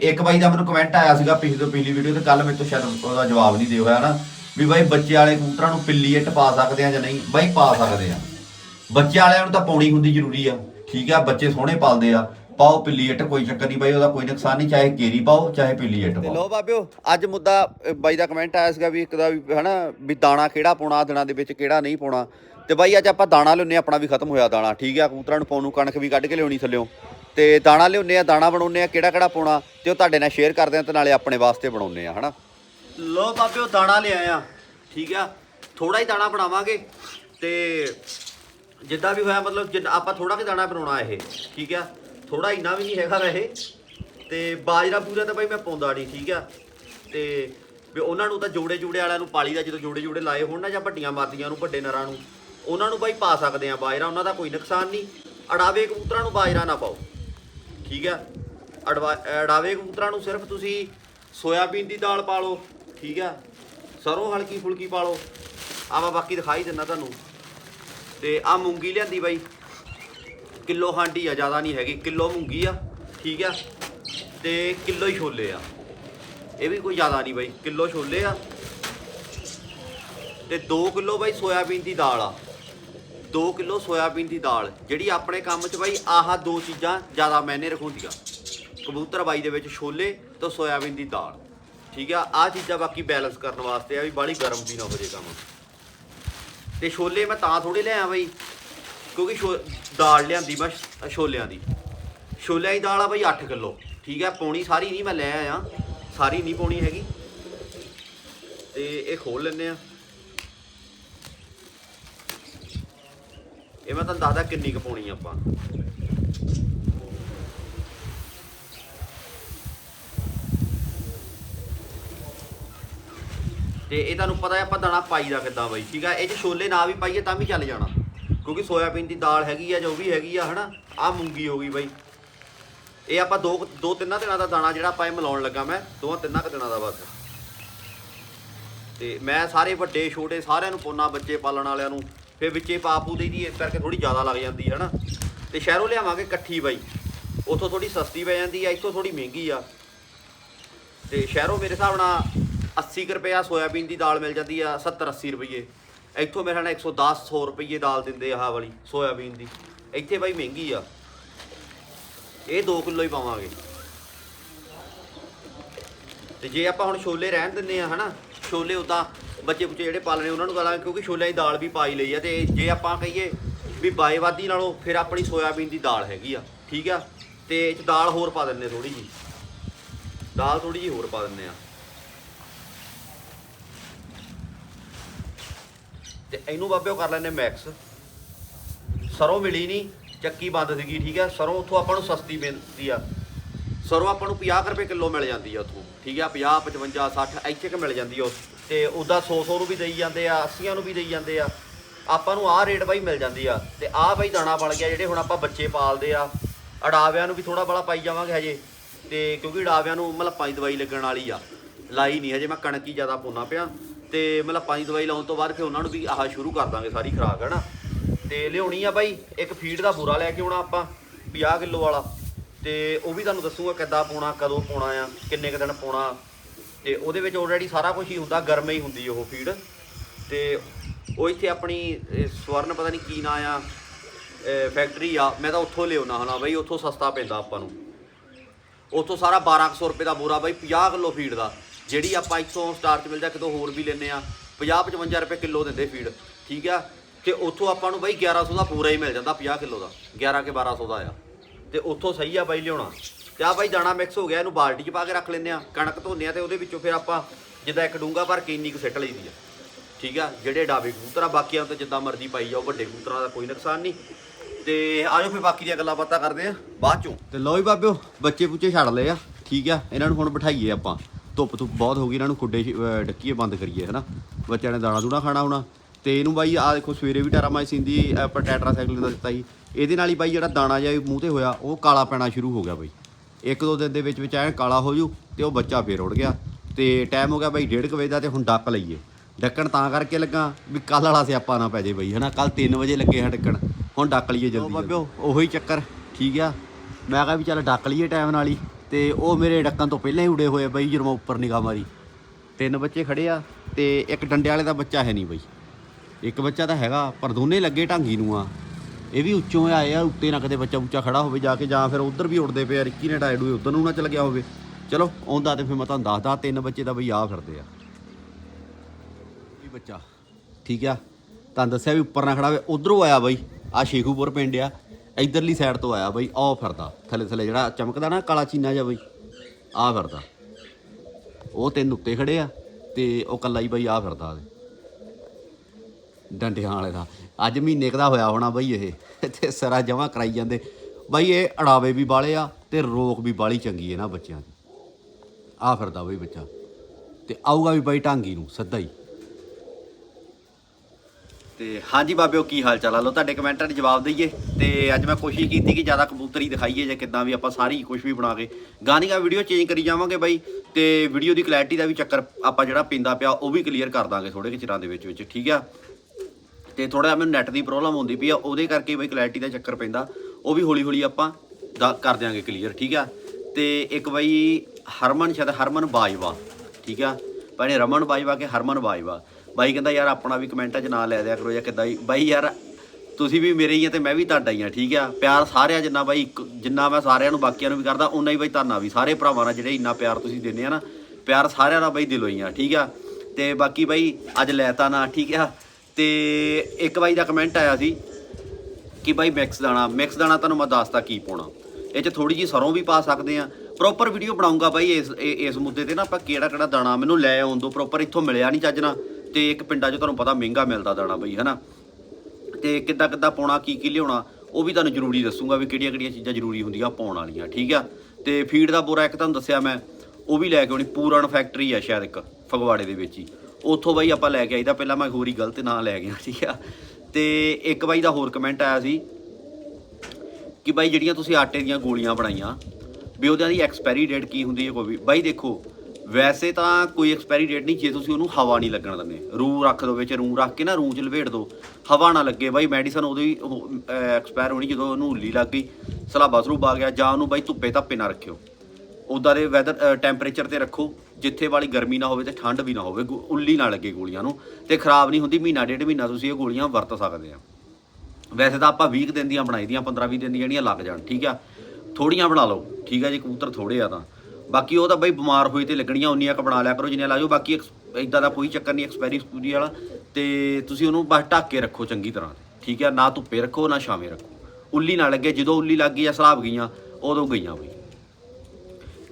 ਇੱਕ ਬਾਈ ਦਾ ਮੈਨੂੰ ਕਮੈਂਟ ਆਇਆ ਸੀਗਾ ਪਿਛਲੀ ਤੋਂ ਪਿਛਲੀ ਵੀਡੀਓ ਤੇ ਕੱਲ ਮੇਰੇ ਤੋਂ ਸ਼ਾਇਦ ਉਹਦਾ ਜਵਾਬ ਨਹੀਂ ਦੇ ਹੋਇਆ ਨਾ, ਵੀ ਬਾਈ ਬੱਚੇ ਵਾਲੇ ਕਬੂਤਰਾਂ ਨੂੰ ਪਿੱਲੀ ਇੱਟ ਪਾ ਸਕਦੇ ਆ ਜਾਂ ਨਹੀਂ? ਬਾਈ ਪਾ ਸਕਦੇ ਆ। ਬੱਚੇ ਵਾਲਿਆਂ ਨੂੰ ਤਾਂ ਪਾਉਣੀ ਹੁੰਦੀ ਜ਼ਰੂਰੀ ਆ, ਠੀਕ ਆ? ਬੱਚੇ ਸੋਹਣੇ ਪਾਲਦੇ ਆ। ਪਾਓ ਪਿੱਲੀ ਇੱਟ ਕੋਈ ਚੱਕਰ ਨਹੀਂ ਬਾਈ ਉਹਦਾ ਕੋਈ ਨੁਕਸਾਨ ਨਹੀਂ ਚਾਹੇ ਕੇਰੀ ਪਾਓ ਚਾਹੇ ਪਿੱਲੀ ਇੱਟ ਪਾਓ। ਲੋ ਬਾਬਿਓ ਅੱਜ ਮੁੱਦਾ ਬਾਈ ਦਾ ਕਮੈਂਟ ਆਇਆ ਸੀਗਾ ਵੀ ਇੱਕ ਦਾ ਵੀ ਹਨਾ ਵੀ ਦਾਣਾ ਕਿਹੜਾ ਪਾਉਣਾ ਦਿਨਾਂ ਦੇ ਵਿੱਚ ਕਿਹੜਾ ਨਹੀਂ ਪਾਉਣਾ। ਤੇ ਬਾਈ ਅੱਜ ਆਪਾਂ ਦਾਣਾ ਲਿਉਨੇ ਆਪਣਾ ਵੀ ਖਤਮ ਹੋਇਆ ਦਾਣਾ ਠੀਕ ਆ ਕਬੂਤਰਾਂ ਨੂੰ ਪਾਉਣ ਨੂੰ ਕਣਕ ਵੀ ਕੱਢ ਕੇ ਲਿਆਉਣੀ ਥੱਲਿਓਂ। ਤੇ ਦਾਣਾ ਲਿਆਉਨੇ ਆ ਦਾਣਾ ਬਣਾਉਨੇ ਆ ਕਿਹੜਾ ਕਿਹੜਾ ਪਾਉਣਾ ਤੇ ਉਹ ਤੁਹਾਡੇ ਨਾਲ ਸ਼ੇਅਰ ਕਰਦੇ ਆ ਤੇ ਨਾਲੇ ਆਪਣੇ ਵਾਸਤੇ ਬਣਾਉਨੇ ਆ ਹਨਾ। ਲੋ ਬਾਬਿਓ ਦਾਣਾ ਲਿਆਇਆ ਠੀਕ ਆ। ਥੋੜਾ ਹੀ ਦਾਣਾ ਬਣਾਵਾਂਗੇ ਤੇ ਜਿੱਦਾਂ ਵੀ ਹੋਇਆ ਮਤਲਬ ਜਿੱਦਾਂ ਆਪਾਂ ਥੋੜਾ ਕਿ ਦਾਣਾ ਬਣਾਉਣਾ ਇਹ ਠੀਕ ਆ। ਥੋੜਾ ਇੰਨਾ ਵੀ ਨਹੀਂ ਹੈਗਾ ਵੈਸੇ। ਤੇ ਬਾਜਰਾ ਪੂਰਾ ਤਾਂ ਬਾਈ ਮੈਂ ਪਾਉਂਦਾ ਨਹੀਂ ਠੀਕ ਆ। ਤੇ ਵੀ ਉਹਨਾਂ ਨੂੰ ਤਾਂ ਜੋੜੇ ਜੋੜੇ ਵਾਲਿਆਂ ਨੂੰ ਪਾਲੀ ਦਾ, ਜਦੋਂ ਜੋੜੇ ਜੋੜੇ ਲਾਏ ਹੋਣ ਨਾ ਜਾਂ ਵੱਡੀਆਂ ਮਾਦੀਆਂ ਨੂੰ, ਵੱਡੇ ਨਰਾਂ ਨੂੰ, ਉਹਨਾਂ ਨੂੰ ਬਾਈ ਪਾ ਸਕਦੇ ਆ ਬਾਜਰਾ, ਉਹਨਾਂ ਦਾ ਕੋਈ ਨੁਕਸਾਨ ਨਹੀਂ। ਅੜਾਵੇ ਕਬੂਤਰਾਂ ਨੂੰ ਬਾਜਰਾ ਨਾ ਪਾਓ, ਠੀਕ ਆ। ਅੜਵਾ, ਅੜਾਵੇ ਕਬੂਤਰਾਂ ਨੂੰ ਸਿਰਫ ਤੁਸੀਂ ਸੋਇਆਬੀਨ ਦੀ ਦਾਲ ਪਾ ਲਓ ਠੀਕ ਆ। ਸਰੋਂ ਹਲਕੀ ਫੁਲਕੀ ਪਾ ਲਓ ਆ ਬਾਕੀ ਦਿਖਾਈ ਦਿੰਦਾ ਤੁਹਾਨੂੰ। ਤੇ ਆ ਮੂੰਗੀ ਲਿਆਂਦੀ ਬਾਈ। ਕਿਲੋ ਹਾਂਡੀ ਆ, ਜ਼ਿਆਦਾ ਨਹੀਂ ਹੈਗੀ। ਕਿਲੋ ਮੂੰਗੀ ਆ, ਠੀਕ ਆ। ਤੇ ਕਿਲੋ ਹੀ ਛੋਲੇ ਆ। ਇਹ ਵੀ ਕੋਈ ਜ਼ਿਆਦਾ ਨਹੀਂ ਬਾਈ। ਕਿਲੋ ਛੋਲੇ ਆ। ਤੇ 2 ਕਿਲੋ ਬਾਈ ਸੋਇਆਬੀਨ ਦੀ ਦਾਲ ਆ। 2 ਕਿਲੋ ਸੋਇਆਬੀਨ ਦੀ ਦਾਲ। ਜਿਹੜੀ ਆਪਣੇ ਕੰਮ 'ਚ ਬਾਈ ਆਹ ਦੋ ਚੀਜ਼ਾਂ ਜ਼ਿਆਦਾ ਮੈਨੇ ਰੱਖੂੰਦੀਆਂ ਕਬੂਤਰ ਬਾਈ ਦੇ ਵਿੱਚ ਛੋਲੇ ਤੇ ਸੋਇਆਬੀਨ ਦੀ ਦਾਲ। ਠੀਕ ਆ? ਆ ਚੀਜ਼ਾਂ ਬਾਕੀ ਬੈਲੈਂਸ ਕਰਨ ਵਾਸਤੇ ਆ ਵੀ ਬਾਹਲੀ ਗਰਮ ਵੀ ਨਾ ਹੋ ਜੇ ਕੰਮ। ਤੇ ਛੋਲੇ ਮੈਂ ਤਾਂ ਥੋੜੇ ਲਿਆ ਬਾਈ। ਕਿਉਂਕਿ ਛੋ- ਦਾਲ ਲਿਆਂਦੀ ਮੈਂ, ਛੋਲਿਆਂ ਦੀ। ਛੋਲਿਆਂ ਦੀ ਦਾਲ ਆ ਬਈ 8 ਕਿਲੋ। ਠੀਕ ਹੈ ਪੌਣੀ ਸਾਰੀ ਨਹੀਂ, ਮੈਂ ਲੈ ਆਇਆ। ਸਾਰੀ ਨਹੀਂ ਪਾਉਣੀ ਹੈਗੀ। ਤੇ ਇਹ ਖੋਲ ਲੈਨੇ ਆ। ਇਹ ਮੈਂ ਤੁਹਾਨੂੰ ਦੱਸਦਾ ਕਿੰਨੀ ਕੁ ਪਾਉਣੀ ਆਪਾਂ। ਤੇ ਇਹ ਤੁਹਾਨੂੰ ਪਤਾ ਹੈ ਆਪਾਂ ਦਾਣਾ ਪਾਈਦਾ ਕਿੱਦਾਂ ਬਾਈ, ਠੀਕ ਆ? ਇਹ 'ਚ ਛੋਲੇ ਨਾ ਵੀ ਪਾਈਏ ਤਾਂ ਵੀ ਚੱਲ ਜਾਣਾ। ਕਿਉਂਕਿ ਸੋਇਆਬੀਨ ਦੀ ਦਾਲ ਹੈਗੀ ਆ ਜੋ ਵੀ ਹੈਗੀ ਆ, ਹਨਾ? ਆ ਮੂੰਗੀ ਹੋ ਗਈ ਬਾਈ। ਇਹ ਆਪਾਂ ਦੋ ਦੋ ਤਿੰਨਾਂ ਦਿਨਾਂ ਦਾ ਦਾਣਾ ਜਿਹੜਾ ਆਪਾਂ ਇਹ ਮਿਲਾਉਣ ਲੱਗਾ ਮੈਂ, ਦੋਵਾਂ ਤਿੰਨਾਂ ਕੁ ਦਿਨਾਂ ਦਾ ਬਸ। ਤੇ ਮੈਂ ਸਾਰੇ ਵੱਡੇ, ਛੋਟੇ ਸਾਰਿਆਂ ਨੂੰ ਪੋਨਾ ਬੱਚੇ ਪਾਲਣ ਵਾਲਿਆਂ ਨੂੰ, ਫਿਰ ਵਿੱਚੇ ਪਾਪੂ ਦੇ ਦੀ ਇਸ ਕਰਕੇ ਥੋੜੀ ਜ਼ਿਆਦਾ ਲੱਗ ਜਾਂਦੀ ਹੈ ਨਾ ਤੇ ਸ਼ਹਿਰੋਂ ਲਿਆਵਾਂਗੇ ਇਕੱਠੀ ਬਾਈ। ਉੱਥੋਂ ਥੋੜੀ ਸਸਤੀ ਪੈ ਜਾਂਦੀ ਆ, ਇੱਥੋਂ ਥੋੜੀ ਮਹਿੰਗੀ ਆ। ਤੇ ਸ਼ਹਿਰੋਂ ਮੇਰੇ ਹਿਸਾਬ ਨਾਲ 80 ਕੁ ਰੁਪਇਆ ਸੋਇਆਬੀਨ ਦੀ ਦਾਲ ਮਿਲ ਜਾਂਦੀ ਆ 70 80 ਰੁਪਏ ਇੱਥੋਂ ਮੇਰੇ ਨਾਲ 110 100 ਰੁਪਏ ਦਾਲ ਦਿੰਦੇ ਆ ਆਹ ਵਾਲੀ, ਸੋਇਆਬੀਨ ਦੀ। ਇੱਥੇ ਬਾਈ ਮਹਿੰਗੀ ਆ। ਇਹ 2 ਕਿਲੋ ਹੀ ਪਾਵਾਂਗੇ। ਤੇ ਜੇ ਆਪਾਂ ਹੁਣ ਛੋਲੇ ਰਹਿਣ ਦਿੰਨੇ ਆ, ਹਨਾ, ਛੋਲੇ ਉਦਾਂ ਬੱਚੇ ਬੁੱਚੇ ਜਿਹੜੇ ਪਾਲਣੇ ਉਹਨਾਂ ਨੂੰ ਗਾਲਾਂਗੇ ਕਿਉਂਕਿ ਛੋਲਿਆਂ ਦੀ ਦਾਲ ਵੀ ਪਾਈ ਲਈ ਆ, ਤੇ ਜੇ ਆਪਾਂ ਕਹੀਏ ਵੀ ਬਾਏਵਾਦੀ ਨਾਲੋਂ ਫਿਰ ਆਪਣੀ ਸੋਇਆਬੀਨ ਦੀ ਦਾਲ ਹੈਗੀ ਆ, ਠੀਕ ਆ? ਤੇ ਇਹ ਚ ਦਾਲ ਹੋਰ ਪਾ ਦਿੰਨੇ ਥੋੜੀ ਜੀ ਦਾਲ ਥੋੜੀ ਜੀ ਹੋਰ ਪਾ ਦਿੰਨੇ ਆ। ਤੇ ਇਹਨੂੰ ਬਾਬਿਓ ਕਰ ਲੈਨੇ ਮੈਕਸ ਸਰੋਂ ਮਿਲੀ ਨਹੀਂ, ਚੱਕੀ ਬੰਦ ਸੀਗੀ, ਠੀਕ ਹੈ? ਸਰੋਂ ਉੱਥੋਂ ਆਪਾਂ ਨੂੰ ਸਸਤੀ ਮਿਲਦੀ ਆ। ਸਰੋਂ ਆਪਾਂ ਨੂੰ 50 ਕੁ ਰੁਪਏ ਕਿਲੋ ਮਿਲ ਜਾਂਦੀ ਆ ਉੱਥੋਂ, ਠੀਕ ਆ 50 55 60 ਇੱਥੇ ਕਿ ਮਿਲ ਜਾਂਦੀ ਆ ਉਹ। ਤੇ ਉਹਦਾ 100 100 ਨੂੰ ਵੀ ਦੇਈ ਜਾਂਦੇ ਆ 80 ਨੂੰ ਵੀ ਦੇਈ ਜਾਂਦੇ ਆ। ਆਪਾਂ ਨੂੰ ਆਹ ਰੇਟ ਬਾਈ ਮਿਲ ਜਾਂਦੀ ਆ। ਤੇ ਆਹ ਬਾਈ ਦਾਣਾ ਬਣ ਗਿਆ, ਜਿਹੜੇ ਹੁਣ ਆਪਾਂ ਬੱਚੇ ਪਾਲਦੇ ਆ। ਅਡਾਵਿਆਂ ਨੂੰ ਵੀ ਥੋੜਾ ਬੜਾ ਪਾਈ ਜਾਵਾਂਗੇ ਹਜੇ। ਤੇ ਕਿਉਂਕਿ ਅੜਾਵਿਆਂ ਨੂੰ ਮਲੱਪਾਂ ਦੀ ਦਵਾਈ ਲੱਗਣ ਵਾਲੀ ਆ। ਲਾਈ ਨਹੀਂ, ਹਜੇ ਮੈਂ ਕਣਕ ਹੀ ਜ਼ਿਆਦਾ ਪਾਉਣਾ ਪਿਆ। ਤੇ ਮਤਲਬ ਪੰਜ ਦਵਾਈ ਲਾਉਣ ਤੋਂ ਬਾਅਦ ਫਿਰ ਉਹਨਾਂ ਨੂੰ ਵੀ ਆਹ ਸ਼ੁਰੂ ਕਰ ਦਾਂਗੇ ਸਾਰੀ ਖੁਰਾਕ ਹੈ ਨਾ ਤੇ ਲਿਆਉਣੀ ਆ ਬਾਈ, ਇੱਕ ਫੀਡ ਦਾ ਬੂਰਾ ਲੈ ਕੇ ਆਉਣਾ ਆਪਾਂ 50 ਕਿਲੋ ਵਾਲਾ। ਤੇ ਉਹ ਵੀ ਤੁਹਾਨੂੰ ਦੱਸੂਗਾ ਕਿੱਦਾਂ ਪਾਉਣਾ, ਕਦੋਂ ਪਾਉਣਾ ਆ, ਕਿੰਨੇ ਕੁ ਦਿਨ ਪਾਉਣਾ। ਤੇ ਉਹਦੇ ਵਿੱਚ ਆਲਰੇਡੀ ਸਾਰਾ ਕੁਝ ਹੀ ਹੁੰਦਾ, ਗਰਮ ਹੀ ਹੁੰਦੀ ਉਹ ਫੀਡ। ਤੇ ਉਹ ਇੱਥੇ ਆਪਣੀ ਸਵਰਨ ਪਤਾ ਨਹੀਂ ਕੀ ਨਾਂ ਆ ਫੈਕਟਰੀ ਆ, ਮੈਂ ਤਾਂ ਉੱਥੋਂ ਲਿਆਉਣਾ ਹਨਾ ਬਾਈ, ਉੱਥੋਂ ਸਸਤਾ ਪੈਂਦਾ ਆਪਾਂ ਨੂੰ। ਉੱਥੋਂ ਸਾਰਾ 1200 ਰੁਪਏ ਦਾ ਬੋਰਾ ਬਾਈ 50 ਕਿਲੋ ਫੀਡ ਦਾ। ਜਿਹੜੀ ਆਪਾਂ ਇੱਥੋਂ ਸਟਾਰ ਚ ਮਿਲਦਾ ਕਿਤੋਂ ਹੋਰ ਵੀ ਲੈਨੇ ਆ। 50 55 ਰੁਪਏ ਕਿਲੋ ਦਿੰਦੇ ਫੀਡ ਠੀਕ ਆ? ਤੇ ਉੱਥੋਂ ਆਪਾਂ ਨੂੰ ਬਾਈ 1100 ਦਾ ਪੂਰਾ ਹੀ ਮਿਲ ਜਾਂਦਾ 50 ਕਿਲੋ ਦਾ। 11 ਕੇ 1200 ਦਾ ਆ। ਤੇ ਉੱਥੋਂ ਸਹੀ ਆ ਬਾਈ ਲਿਆਉਣਾ। ਤੇ ਆ ਬਾਈ ਦਾਣਾ ਮਿਕਸ ਹੋ ਗਿਆ, ਇਹਨੂੰ ਬਾਲਟੀ 'ਚ ਪਾ ਕੇ ਰੱਖ ਲੈਂਦੇ ਆ। ਕਣਕ ਧੋਨੇ ਆ ਤੇ ਉਹਦੇ ਵਿੱਚੋਂ ਫਿਰ ਆਪਾਂ ਜਿੱਦਾਂ ਇੱਕ ਡੂੰਗਾ ਭਰ ਕੇ ਇੰਨੀ ਕੁ ਸਿੱਟ ਲਈਦੀ ਆ। ਠੀਕ ਆ? ਜਿਹੜੇ ਡਾਵੇ ਕਬੂਤਰ ਆ, ਬਾਕੀਆਂ ਤੋਂ ਜਿੱਦਾਂ ਮਰਜ਼ੀ ਪਾਈ ਜਾਓ, ਵੱਡੇ ਕਬੂਤਰਾਂ ਦਾ ਕੋਈ ਨੁਕਸਾਨ ਨਹੀਂ। ਤੇ ਆਜੋ ਫਿਰ ਬਾਕੀ ਦੀਆਂ ਗੱਲਾਂ ਬਾਤਾਂ ਕਰਦੇ ਆ, ਬਾਅਦ ਚੋਂ। ਤੇ ਲਓ ਵੀ ਬਾਬਿਓ, ਬੱਚੇ ਪੁੱਚੇ ਛੱਡ ਲਏ ਆ, ਠੀਕ ਆ? ਇਹਨਾਂ ਨੂੰ ਹੁਣ ਬਿਠਾਈਏ ਆਪਾਂ। ਧੁੱਪ ਧੁੱਪ ਬਹੁਤ ਹੋ ਗਈ ਇਹਨਾਂ ਨੂੰ ਖੁੱਡੇ ਡੱਕੀਏ ਬੰਦ ਕਰੀਏ ਹਨਾ। ਬੱਚਿਆਂ ਨੇ ਦਾਣਾ ਦੂਣਾ ਖਾਣਾ ਹੋਣਾ। ਤੇ ਇਹਨੂੰ ਬਾਈ ਆ ਦੇਖੋ ਸਵੇਰੇ ਵੀ ਟੈਰਾਮਾਈਸਿਨ ਦੀ ਆਪਾਂ ਟੈਟਰਾਸਾਈਕਲਿਨ ਦਾ ਦਿੱਤਾ ਸੀ ਇਹਦੇ ਨਾਲ ਹੀ ਬਾਈ ਜਿਹੜਾ ਦਾਣਾ ਜਿਹਾ ਮੂੰਹ ਤੇ ਹੋਇਆ ਉਹ ਕਾਲਾ ਪੈਣਾ ਸ਼ੁਰੂ ਹੋ ਗਿਆ ਬਾਈ। ਇੱਕ ਦੋ ਦਿਨ ਦੇ ਵਿੱਚ ਵਿੱਚ ਐਨ ਕਾਲਾ ਹੋ ਜੂ ਤੇ ਉਹ ਬੱਚਾ ਫੇਰ ਉੜ ਗਿਆ। ਤੇ ਟਾਈਮ ਹੋ ਗਿਆ ਬਾਈ 1:30 ਵਜੇ ਦਾ ਤੇ ਹੁਣ ਡੱਕ ਲਈਏ। ਡੱਕਣ ਤਾਂ ਕਰਕੇ ਲੱਗਾ ਵੀ ਕੱਲ ਵਾਲਾ ਸਿਆਪਾ ਨਾ ਪੈ ਜੇ ਬਈ ਹਨਾ। ਕੱਲ 3 ਵਜੇ ਲੱਗੇ ਹਾਂ ਡੱਕਣ। ਹੁਣ ਡੱਕ ਲਈਏ ਜਲਦੀ ਬਾਬਿਓ ਉਹੀ ਚੱਕਰ ਠੀਕ ਆ। ਮੈਂ ਕਿਹਾ ਵੀ ਚੱਲ ਡੱਕ ਲਈਏ ਟਾਈਮ ਨਾਲ ਹੀ। ਤੇ ਉਹ ਮੇਰੇ ਡੱਕਣ ਤੋਂ ਪਹਿਲਾਂ ਹੀ ਉੜੇ ਹੋਏ ਬਈ ਜਦੋਂ ਮੈਂ ਉੱਪਰ ਨਿਗਾਹ ਮਾਰੀ। ਤਿੰਨ ਬੱਚੇ ਖੜੇ ਆ ਤੇ ਇੱਕ ਡੰਡੇ ਵਾਲੇ ਦਾ ਬੱਚਾ ਹੈ ਨਹੀਂ ਬਈ। ਇੱਕ ਬੱਚਾ ਤਾਂ ਹੈਗਾ, ਪਰ ਦੋਨੇ ਲੱਗੇ ਢਾਂਗੀ ਨੂੰ ਆ। ਇਹ ਵੀ ਉੱਚੋਂ ਆਏ ਆ, ਉੱਤੇ ਨਾ ਕਦੇ ਬੱਚਾ ਉੱਚਾ ਖੜਾ ਹੋਵੇ ਜਾ ਕੇ, ਜਾਂ ਫਿਰ ਉਧਰ ਵੀ ਉੱਡਦੇ ਪਏ ਆ, ਰਿੱਕੀ ਨੇ ਡਾਇਡੂ ਉਧਰ ਨੂੰ ਨਾ ਚਲ ਗਿਆ ਹੋਵੇ। ਚਲੋ, ਆਉਂਦਾ ਤੇ ਫਿਰ ਮੈਂ ਤੁਹਾਨੂੰ ਦੱਸਦਾ, ਤਿੰਨ ਬੱਚੇ ਤਾਂ ਬਈ ਆ ਫਿਰਦੇ ਆ। ਇਹ ਬੱਚਾ, ਠੀਕ ਆ? ਤੁਹਾਨੂੰ ਦੱਸਿਆ ਵੀ ਉੱਪਰ ਨਾ ਖੜਾ ਹੋਵੇ ਉਧਰੋਂ ਆਇਆ ਬਈ ਆ ਸ਼ੇਖੂਪੁਰ ਪਿੰਡ ਆ। ਇਧਰਲੀ ਸਾਈਡ ਤੋਂ ਆਇਆ ਬਈ, ਆਹ ਫਿਰਦਾ। ਥੱਲੇ ਥੱਲੇ ਜਿਹੜਾ ਚਮਕਦਾ ਨਾ, ਕਾਲਾ ਚੀਨਾ ਜਿਹਾ ਬਈ, ਆਹ ਫਿਰਦਾ। ਉਹ ਤਿੰਨ ਉੱਤੇ ਖੜੇ ਆ ਤੇ ਉਹ ਕੱਲਾ ਹੀ ਬਈ ਆਹ ਫਿਰਦਾ ਉਹਦੇ। ਡੰਡਿਆਂ ਵਾਲੇ ਦਾ। ਅੱਜ ਮਹੀਨੇ ਕੁ ਦਾ ਹੋਇਆ ਹੋਣਾ ਬਈ ਇਹ, ਤੇ ਸਰਾ ਜਮਾ ਕਰਾਈ ਜਾਂਦੇ। ਬਈ ਇਹ ਅੜਾਵੇ ਵੀ ਬਾਲੇ ਆ ਤੇ ਰੋਕ ਵੀ ਬਾਲੀ ਚੰਗੀ ਹੈ ਨਾ ਬੱਚਿਆਂ ਦੀ। ਆ ਫਿਰਦਾ ਬਈ ਬੱਚਾ। ਤੇ ਆਊਗਾ ਵੀ ਬਈ ਢਾਂਗੀ ਨੂੰ, ਸਿੱਧਾ ਹੀ। ਤੇ ਹਾਂਜੀ ਬਾਬਿਓ, ਕੀ ਹਾਲ ਚਾਲ ਆ? ਲੋ ਤੁਹਾਡੇ ਕਮੈਂਟਾਂ ਦੇ ਜਵਾਬ ਦਈਏ ਤੇ ਅੱਜ ਮੈਂ ਕੋਸ਼ਿਸ਼ ਕੀਤੀ ਕਿ ਜ਼ਿਆਦਾ ਕਬੂਤਰੀ ਦਿਖਾਈਏ ਜਾਂ ਕਿੱਦਾਂ ਵੀ ਆਪਾਂ ਸਾਰੀ ਕੁਝ ਵੀ ਬਣਾ ਕੇ ਗਾਣੀਆਂ ਵੀਡੀਓ ਚੇਂਜ ਕਰੀ ਜਾਵਾਂਗੇ ਬਾਈ ਤੇ ਵੀਡੀਓ ਦੀ ਕੁਆਲਿਟੀ ਦਾ ਵੀ ਚੱਕਰ ਆਪਾਂ ਜਿਹੜਾ ਪਿੰਦਾ ਪਿਆ ਉਹ ਵੀ ਕਲੀਅਰ ਕਰ ਦਾਂਗੇ ਥੋੜੇ ਕਿ ਚਿਰਾਂ ਦੇ ਵਿੱਚ ਵਿੱਚ, ਠੀਕ ਆ? ਤੇ ਥੋੜਾ ਜਿਹਾ ਮੈਨੂੰ ਨੈਟ ਦੀ ਪ੍ਰੋਬਲਮ ਹੁੰਦੀ ਪਈ ਆ, ਉਹਦੇ ਕਰਕੇ ਬਈ ਕੁਆਲਿਟੀ ਦਾ ਚੱਕਰ ਪੈਂਦਾ, ਉਹ ਵੀ ਹੌਲੀ ਹੌਲੀ ਆਪਾਂ ਦਾ- ਕਰ ਦਿਆਂਗੇ ਕਲੀਅਰ ਠੀਕ ਆ? ਤੇ ਇੱਕ ਬਈ ਹਰਮਨ, ਸ਼ਾਇਦ ਹਰਮਨ ਬਾਜਵਾ, ਠੀਕ ਆ? ਭਾਣੇ ਰਮਨ ਬਾਜਵਾ ਕੇ ਹਰਮਨ ਬਾਜਵਾ? ਬਾਈ ਕਹਿੰਦਾ, ਯਾਰ, ਆਪਣਾ ਵੀ ਕਮੈਂਟਾਂ 'ਚ ਨਾਂ ਲੈ ਦਿਆ ਕਰੋ ਜਾਂ ਕਿੱਦਾਂ ਵੀ। ਬਾਈ, ਯਾਰ, ਤੁਸੀਂ ਵੀ ਮੇਰੇ ਹੀ ਆ ਤੇ ਮੈਂ ਵੀ ਤੁਹਾਡਾ ਹੀ ਆ, ਠੀਕ ਆ? ਪਿਆਰ ਸਾਰਿਆਂ ਜਿੰਨਾ ਬਾਈ ਇੱਕ- ਜਿੰਨਾ ਮੈਂ ਸਾਰਿਆਂ ਨੂੰ ਬਾਕੀਆਂ ਨੂੰ ਵੀ ਕਰਦਾ ਉਨਾ ਹੀ ਬਾਈ ਤੁਹਾਨੂੰ ਵੀ। ਸਾਰੇ ਭਰਾਵਾਂ ਨਾਲ ਜਿਹੜੇ ਇੰਨਾ ਪਿਆਰ ਤੁਸੀਂ ਦਿੰਦੇ ਆ ਨਾ, ਪਿਆਰ ਸਾਰਿਆਂ ਦਾ ਬਾਈ ਦਿਲੋਂ ਹੀ ਆ, ਠੀਕ ਆ? ਤੇ ਬਾਕੀ ਬਾਈ, ਅੱਜ ਲੈਤਾ ਨਾ, ਠੀਕ ਆ? ਤੇ ਇੱਕ ਬਾਈ ਦਾ ਕਮੈਂਟ ਆਇਆ ਸੀ ਕਿ ਬਾਈ ਮਿਕਸ ਦਾਣਾ ਮਿਕਸ ਦਾਣਾ ਤੁਹਾਨੂੰ ਮੈਂ ਦੱਸਤਾ ਕੀ ਪਾਉਣਾ। ਇਹ ਚ ਥੋੜੀ ਜੀ ਸਰੋਂ ਵੀ ਪਾ ਸਕਦੇ ਆ। ਪ੍ਰੋਪਰ ਵੀਡੀਓ ਬਣਾਉਂਗਾ ਬਾਈ ਇਸ, ਇਹ- ਇਸ ਮੁੱਦੇ ਤੇ ਨਾ, ਆਪਾਂ ਕਿਹੜਾ ਕਿਹੜਾ ਦਾਣਾ ਮੈਨੂੰ ਲੈ ਆਉਣ ਦੋ ਪ੍ਰੋਪਰ ਇੱਥੋਂ ਮਿਲਿਆ ਨਹੀਂ ਚੱਜ ਨਾਲ। ਤੇ ਇੱਕ ਪਿੰਡਾਂ 'ਚ ਤੁਹਾਨੂੰ ਪਤਾ ਮਹਿੰਗਾ ਮਿਲਦਾ ਦਾਣਾ ਬਈ, ਹਨਾ? ਤੇ ਕਿੱਦਾਂ ਕਿੱਦਾਂ ਪਾਉਣਾ, ਕੀ ਕੀ ਲਿਆਉਣਾ, ਉਹ ਵੀ ਤੁਹਾਨੂੰ ਜ਼ਰੂਰੀ ਦੱਸੂਗਾ ਵੀ ਕਿਹੜੀਆਂ ਕਿਹੜੀਆਂ ਚੀਜ਼ਾਂ ਜ਼ਰੂਰੀ ਹੁੰਦੀਆਂ ਪਾਉਣ ਵਾਲੀਆਂ, ਠੀਕ ਆ? ਤੇ ਫੀਡ ਦਾ ਬੋਰਾ ਇੱਕ ਤੁਹਾਨੂੰ ਦੱਸਿਆ ਮੈਂ, ਉਹ ਵੀ ਲੈ ਕੇ ਆਉਣੀ, ਪੂਰਨ ਫੈਕਟਰੀ ਆ ਸ਼ਾਇਦ ਇੱਕ, ਫਗਵਾੜੇ ਦੇ ਵਿੱਚ ਹੀ। ਉੱਥੋਂ ਬਾਈ ਆਪਾਂ ਲੈ ਕੇ ਆਈਦਾ, ਪਹਿਲਾਂ ਮੈਂ ਹੋਰ ਹੀ ਗਲਤ ਨਾਂ ਲੈ ਗਿਆ, ਠੀਕ ਆ? ਤੇ ਇੱਕ ਬਾਈ ਦਾ ਹੋਰ ਕਮੈਂਟ ਆਇਆ ਸੀ ਕਿ ਬਾਈ ਜਿਹੜੀਆਂ ਤੁਸੀਂ ਆਟੇ ਦੀਆਂ ਗੋਲੀਆਂ ਬਣਾਈਆਂ, ਵੀ ਉਹਦਾਂ ਦੀ ਐਕਸਪਾਇਰੀ ਡੇਟ ਕੀ ਹੁੰਦੀ ਹੈ ਕੋਈ ਵੀ? ਬਾਈ ਦੇਖੋ ਵੈਸੇ ਤਾਂ ਕੋਈ ਐਕਸਪਾਇਰੀ ਡੇਟ ਨਹੀਂ, ਜੇ ਤੁਸੀਂ ਉਹਨੂੰ ਹਵਾ ਨਹੀਂ ਲੱਗਣ ਦਿੰਦੇ। ਰੂਹ ਰੱਖ ਦੋ ਵਿੱਚ ਰੂ ਰੱਖ ਕੇ ਨਾ ਰੂ ਚ ਲਵੇਟ ਦੋ। ਹਵਾ ਨਾ ਲੱਗੇ ਬਾਈ ਮੈਡੀਸਨ ਉਦੋਂ ਹੀ ਐਕਸਪਾਇਰ ਹੋਣੀ ਜਦੋਂ ਉਹਨੂੰ ਉੱਲੀ ਲੱਗ ਗਈ, ਸਲਾਬਾ ਸਰੂਬ ਆ ਗਿਆ, ਜਾਂ ਉਹਨੂੰ ਬਾਈ ਧੁੱਪੇ ਧੱਪੇ ਨਾ ਰੱਖਿਓ। ਉਦਾਂ ਦੇ ਵੈਦਰ ਟੈਂਪਰੇਚਰ ਤੇ ਰੱਖੋ, ਜਿੱਥੇ ਵਾਲੀ ਗਰਮੀ ਨਾ ਹੋਵੇ ਤੇ ਠੰਡ ਵੀ ਨਾ ਹੋਵੇ, ਗੋ- ਉੱਲੀ ਨਾ ਲੱਗੇ ਗੋਲੀਆਂ ਨੂੰ, ਤੇ ਖਰਾਬ ਨਹੀਂ ਹੁੰਦੀ, ਮਹੀਨਾ, ਡੇਢ ਮਹੀਨਾ ਤੁਸੀਂ ਇਹ ਗੋਲੀਆਂ ਵਰਤ ਸਕਦੇ ਆ। ਵੈਸੇ ਤਾਂ ਆਪਾਂ 20 ਕੁ ਦਿਨ ਦੀਆਂ ਬਣਾਈ ਦੀਆਂ 15 20 ਦਿਨ ਦੀਆਂ ਜਿਹੜੀਆਂ ਲੱਗ ਜਾਣ, ਠੀਕ ਆ? ਥੋੜੀਆਂ ਬਣਾ ਲਓ, ਠੀਕ ਆ ਜੀ, ਕਬੂਤਰ ਥੋੜੇ ਆ ਤਾਂ। ਬਾਕੀ ਉਹ ਤਾਂ ਬਈ ਬਿਮਾਰ ਹੋਏ ਤੇ ਲੱਗਣੀਆਂ ਉਨੀਆਂ ਕ ਬਣਾ ਲਿਆ ਕਰੋ, ਜਿੰਨੀਆਂ ਲਾ ਜਾਓ ਬਾਕੀ ਇਦਾਂ ਦਾ ਕੋਈ ਚੱਕਰ ਨਹੀਂ ਐਕਸਪੈਰੀ ਸਕੂਰੀ ਵਾਲਾ। ਤੇ ਤੁਸੀਂ ਉਹਨੂੰ ਬਸ ਢੱਕ ਕੇ ਰੱਖੋ ਚੰਗੀ ਤਰ੍ਹਾਂ ਠੀਕ ਆ ਨਾ ਧੁੱਪੇ ਰੱਖੋ, ਨਾ ਛਾਵੇਂ ਰੱਖੋ। ਉੱਲੀ ਨਾ ਲੱਗੇ, ਜਦੋਂ ਉੱਲੀ ਲੱਗ ਗਈ ਜਾਂ ਸਲਾਬ ਗਈਆਂ, ਉਦੋਂ ਗਈਆਂ ਬਈ।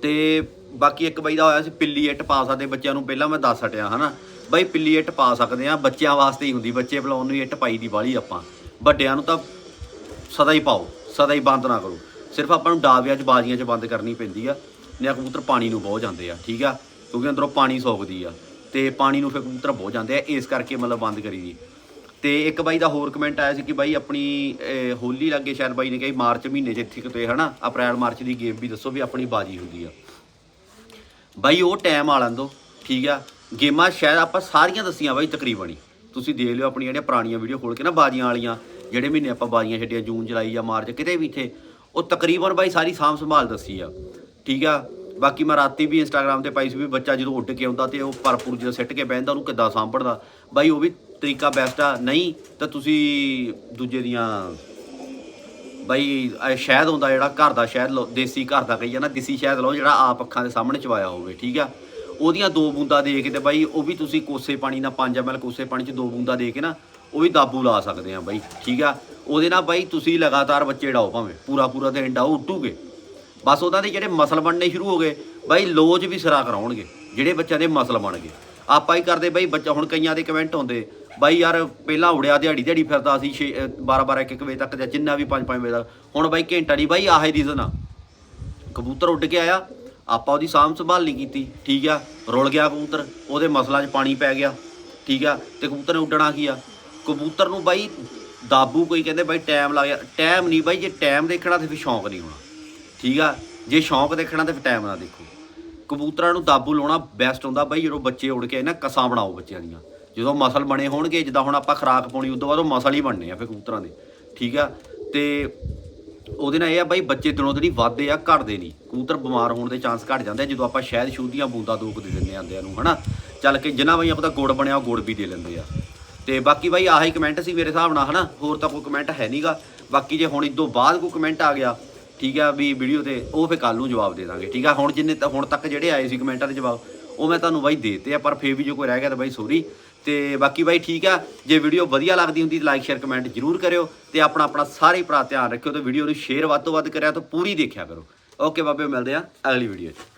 ਤੇ ਬਾਕੀ ਇੱਕ ਬਈ ਦਾ ਹੋਇਆ ਸੀ, ਪਿੱਲੀ ਇੱਟ ਪਾ ਸਕਦੇ ਬੱਚਿਆਂ ਨੂੰ, ਪਹਿਲਾਂ ਮੈਂ ਦੱਸ ਹਟਿਆ, ਹਨਾ? ਬਈ ਪਿੱਲੀ ਇੱਟ ਪਾ ਸਕਦੇ ਆ ਬੱਚਿਆਂ ਵਾਸਤੇ ਹੀ ਹੁੰਦੀ, ਬੱਚੇ ਬੁਲਾਉਣ ਨੂੰ ਇੱਟ ਪਾਈ ਦੀ ਵਾਲੀ ਆਪਾਂ। ਵੱਡਿਆਂ ਨੂੰ ਤਾਂ ਸਦਾ ਹੀ ਪਾਓ, ਸਦਾ ਹੀ ਬੰਦ ਨਾ ਕਰੋ। ਸਿਰਫ ਆਪਾਂ ਨੂੰ ਡਾਵਿਆਂ 'ਚ, ਬਾਜ਼ੀਆਂ 'ਚ ਬੰਦ ਕਰਨੀ ਪੈਂਦੀ ਆ। ਨੇ ਕਬੂਤਰ ਪਾਣੀ ਨੂੰ ਬਹੁਤ ਜਾਂਦੇ ਆ, ਠੀਕ ਆ? ਕਿਉਂਕਿ ਅੰਦਰੋਂ ਪਾਣੀ ਸੌਕਦੀ ਆ ਤੇ ਪਾਣੀ ਨੂੰ ਫਿਰ ਕਬੂਤਰ ਬਹੁਤ ਜਾਂਦੇ ਆ, ਇਸ ਕਰਕੇ ਮਤਲਬ ਬੰਦ ਕਰੀ ਦੀ। ਤੇ ਇੱਕ ਬਾਈ ਦਾ ਹੋਰ ਕਮੈਂਟ ਆਇਆ ਸੀ ਕਿ ਬਾਈ ਆਪਣੀ ਹੋਲੀ ਲੱਗੇ ਸ਼ਾਇਦ ਬਾਈ ਨੇ ਕਹੀ ਮਾਰਚ ਮਹੀਨੇ 'ਚ ਇੱਥੇ ਕਿਤੇ, ਹਨਾ? ਅਪ੍ਰੈਲ, ਮਾਰਚ ਦੀ ਗੇਮ ਵੀ ਦੱਸੋ ਵੀ ਆਪਣੀ ਬਾਜੀ ਹੁੰਦੀ ਆ। ਬਾਈ ਉਹ ਟਾਈਮ ਆ ਲੈਂਦੋ ਠੀਕ ਆ? ਗੇਮਾਂ ਸ਼ਾਇਦ ਆਪਾਂ ਸਾਰੀਆਂ ਦੱਸੀਆਂ ਬਾਈ ਤਕਰੀਬਨ ਹੀ। ਤੁਸੀਂ ਦੇਖ ਲਿਓ ਆਪਣੀਆਂ ਜਿਹੜੀਆਂ ਪੁਰਾਣੀਆਂ ਵੀਡੀਓ ਖੋਲ ਕੇ ਨਾ ਬਾਜੀਆਂ ਵਾਲੀਆਂ, ਜਿਹੜੇ ਮਹੀਨੇ ਆਪਾਂ ਬਾਜੀਆਂ ਛੱਡੀਆਂ, ਜੂਨ, ਜੁਲਾਈ ਜਾਂ ਮਾਰਚ ਕਿਤੇ ਵੀ ਇੱਥੇ, ਉਹ ਤਕਰੀਬਨ ਬਾਈ ਸਾਰੀ ਸਾਂਭ ਸੰਭਾਲ ਦੱਸੀ ਆ। ਠੀਕ ਆ? ਬਾਕੀ ਮੈਂ ਰਾਤੀ ਵੀ ਇੰਸਟਾਗ੍ਰam ਤੇ ਪਾਈ ਸੀ ਵੀ ਬੱਚਾ ਜਦੋਂ ਉੱਡ ਕੇ ਆਉਂਦਾ ਤੇ ਉਹ ਭਰਪੂਰ ਜਦੋਂ ਸਿੱਟ ਕੇ ਬਹਿੰਦਾ, ਉਹਨੂੰ ਕਿੱਦਾਂ ਸਾਂਭੜਦਾ? ਬਾਈ, ਉਹ ਵੀ ਤਰੀਕਾ ਬੈਸਟ ਆ। ਨਹੀਂ, ਤਾਂ ਤੁਸੀਂ ਦੂਜੇ ਦੀਆਂ ਬਾਈ ਸ਼ਹਿਦ ਹੁੰਦਾ ਜਿਹੜਾ ਘਰ ਦਾ ਸ਼ਹਿਦ ਲਓ, ਦੇਸੀ ਘਰ ਦਾ ਕਹੀ ਨਾ ਦੇਸੀ ਸ਼ਹਿਦ ਲਓ ਜਿਹੜਾ ਆਪ ਅੱਖਾਂ ਦੇ ਸਾਹਮਣੇ ਚਵਾਇਆ ਹੋਵੇ, ਠੀਕ ਆ? ਉਹਦੀਆਂ ਦੋ ਬੂੰਦਾ ਦੇ ਕੇ ਤੇ ਬਾਈ, ਉਹ ਵੀ ਤੁਸੀਂ ਕੋਸੇ ਪਾਣੀ ਨਾਲ 5 ml ਕੋਸੇ ਪਾਣੀ 'ਚ ਦੋ ਬੂੰਦਾ ਦੇ ਕੇ ਨਾ, ਉਹ ਵੀ ਦਾਬੂ ਲਾ ਸਕਦੇ ਆ ਬਾਈ, ਠੀਕ ਆ? ਉਹਦੇ ਨਾਲ ਬਾਈ, ਤੁਸੀਂ ਲਗਾਤਾਰ ਬੱਚੇ ਡਾਓ ਭਾਵੇਂ ਪੂਰਾ ਪੂਰਾ ਦਿਨ ਡਾਓ ਉੱਟੂਗੇ ਬਸ ਉਹਨਾਂ ਦੇ ਜਿਹੜੇ ਮਸਲ ਬਣਨੇ ਸ਼ੁਰੂ ਹੋ ਗਏ, ਬਾਈ ਲੋਜ ਵੀ ਸਿਰਾ ਕਰਾਉਣਗੇ, ਜਿਹੜੇ ਬੱਚਿਆਂ ਦੇ ਮਸਲ ਬਣ ਗਏ। ਆਪਾਂ ਹੀ ਕਰਦੇ ਬਾਈ ਬੱਚਾ, ਹੁਣ ਕਈਆਂ ਦੇ ਕਮੈਂਟ ਹੁੰਦੇ ਬਾਈ ਯਾਰ ਪਹਿਲਾਂ ਉੜਿਆ ਦਿਹਾੜੀ ਦਿਹਾੜੀ ਫਿਰਦਾ ਸੀ 12 12 1 ਵਜੇ ਤੱਕ ਜਾਂ ਜਿੰਨਾ ਵੀ 5 5 ਵਜੇ ਤੱਕ, ਹੁਣ ਬਾਈ ਘੰਟਾ ਨਹੀਂ, ਬਾਈ ਆਹੀ ਰੀਜ਼ਨ ਆ। ਕਬੂਤਰ ਉੱਡ ਕੇ ਆਇਆ, ਆਪਾਂ ਉਹਦੀ ਸਾਂਭ ਸੰਭਾਲ ਨਹੀਂ ਕੀਤੀ, ਠੀਕ ਆ, ਰੁਲ ਗਿਆ ਕਬੂਤਰ, ਉਹਦੇ ਮਸਲਾਂ 'ਚ ਪਾਣੀ ਪੈ ਗਿਆ, ਠੀਕ ਆ, ਤੇ ਕਬੂਤਰ ਨੇ ਉੱਡਣਾ ਕੀ ਆ? ਕਬੂਤਰ ਨੂੰ ਬਾਈ ਦਾਬੂ ਕੋਈ ਕਹਿੰਦੇ ਬਾਈ ਟਾਈਮ ਲੱਗ ਗਿਆ ਟਾਈਮ ਨਹੀਂ ਬਾਈ, ਜੇ ਟਾਈਮ ਦੇਖਣਾ ਤੇ ਫਿਰ ਸ਼ੌਂਕ ਨਹੀਂ ਹੋਣਾ। ਠੀਕ ਆ? ਜੇ ਸ਼ੌਂਕ ਦੇਖਣਾ ਤੇ ਫਿਰ ਟਾਈਮ ਨਾ ਦੇਖੋ। ਕਬੂਤਰਾਂ ਨੂੰ ਦਾਬੂ ਲਾਉਣਾ ਬੈਸਟ ਹੁੰਦਾ ਬਾਈ, ਜਦੋਂ ਬੱਚੇ ਉੱਡ ਕੇ ਆਏ ਨਾ ਕਸਾਂ ਬਣਾਓ ਬੱਚਿਆਂ ਦੀਆਂ। ਜਦੋਂ ਮਸਲ ਬਣੇ ਹੋਣਗੇ, ਜਿੱਦਾਂ ਹੁਣ ਆਪਾਂ ਖਰਾਕ ਪਾਉਣੀ, ਉਦੋਂ ਬਾਅਦ ਉਹ ਮਸਲ ਹੀ ਬਣਨੇ ਆ ਫਿਰ ਕਬੂਤਰਾਂ ਦੇ। ਠੀਕ ਆ? ਤੇ ਉਹਦੇ ਨਾਲ ਇਹ ਆ ਬਾਈ, ਬੱਚੇ ਦਿਨੋਂ ਦਿਨੀ ਵੱਧਦੇ ਆ, ਘਟਦੇ ਨਹੀਂ। ਕਬੂਤਰ ਬਿਮਾਰ ਹੋਣ ਦੇ ਚਾਂਸ ਘਟ ਜਾਂਦੇ ਆ, ਜਦੋਂ ਆਪਾਂ ਸ਼ਹਿਦ ਸ਼ੂਦ ਦੀਆਂ ਬੂੰਦਾਂ ਦੋ ਦੇ ਦਿੰਦੇ ਆਂਦਿਆਂ ਨੂੰ, ਹਨਾ? ਚੱਲ ਕੇ ਜਿੰਨਾ ਬਾਈ ਆਪਦਾ ਗੁੜ ਬਣਿਆ, ਉਹ ਗੁੜ ਵੀ ਦੇ ਲੈਂਦੇ ਆ। ਤੇ ਬਾਕੀ ਬਾਈ, ਆਹੀ ਕਮੈਂਟ ਸੀ ਮੇਰੇ ਹਿਸਾਬ ਨਾਲ, ਹਨਾ? ਹੋਰ ਤਾਂ ਕੋਈ ਕਮੈਂਟ ਹੈ ਨਹੀਂਗਾ ਬਾਕੀ ਜੇ ਹੁਣ ਇਦੋਂ ਬਾਅਦ ਕੋਈ ਕਮੈਂਟ ਆ ਗਿਆ ਠੀਕ ਆ ਵੀ ਵੀਡੀਓ ਤੇ, ਉਹ ਫੇ ਕੱਲ ਨੂੰ ਜਵਾਬ ਦੇ ਦਾਂਗੇ, ਠੀਕ ਆ? ਹੁਣ ਜਿੰਨੇ ਹੁਣ ਤੱਕ ਜਿਹੜੇ ਆਏ ਸੀ ਕਮੈਂਟਾਂ ਦੇ ਜਵਾਬ, ਉਹ ਮੈਂ ਤੁਹਾਨੂੰ ਬਾਈ ਦੇਤੇ ਆ, ਪਰ ਫੇਰ ਵੀ ਜੋ ਕੋਈ ਰਹਿ ਗਿਆ ਤਾਂ ਬਾਈ ਸੋਰੀ ਤੇ ਬਾਕੀ ਬਾਈ ਠੀਕ ਆ, ਜੇ ਵੀਡੀਓ ਵਧੀਆ ਲੱਗਦੀ ਹੁੰਦੀ ਤਾਂ ਲਾਈਕ ਸ਼ੇਅਰ ਕਮੈਂਟ ਜ਼ਰੂਰ ਕਰਿਓ ਤੇ ਆਪਣਾ ਆਪਣਾ ਸਾਰੇ ਭਰਾ ਧਿਆਨ ਰੱਖਿਓ ਤੇ ਵੀਡੀਓ ਨੂੰ ਸ਼ੇਅਰ ਵੱਧ ਤੋਂ ਵੱਧ ਕਰਿਆ ਤਾਂ ਪੂਰੀ ਦੇਖਿਆ ਕਰੋ। ਓਕੇ ਬਾਬੇ, ਮਿਲਦੇ ਆ ਅਗਲੀ ਵੀਡੀਓ 'ਚ।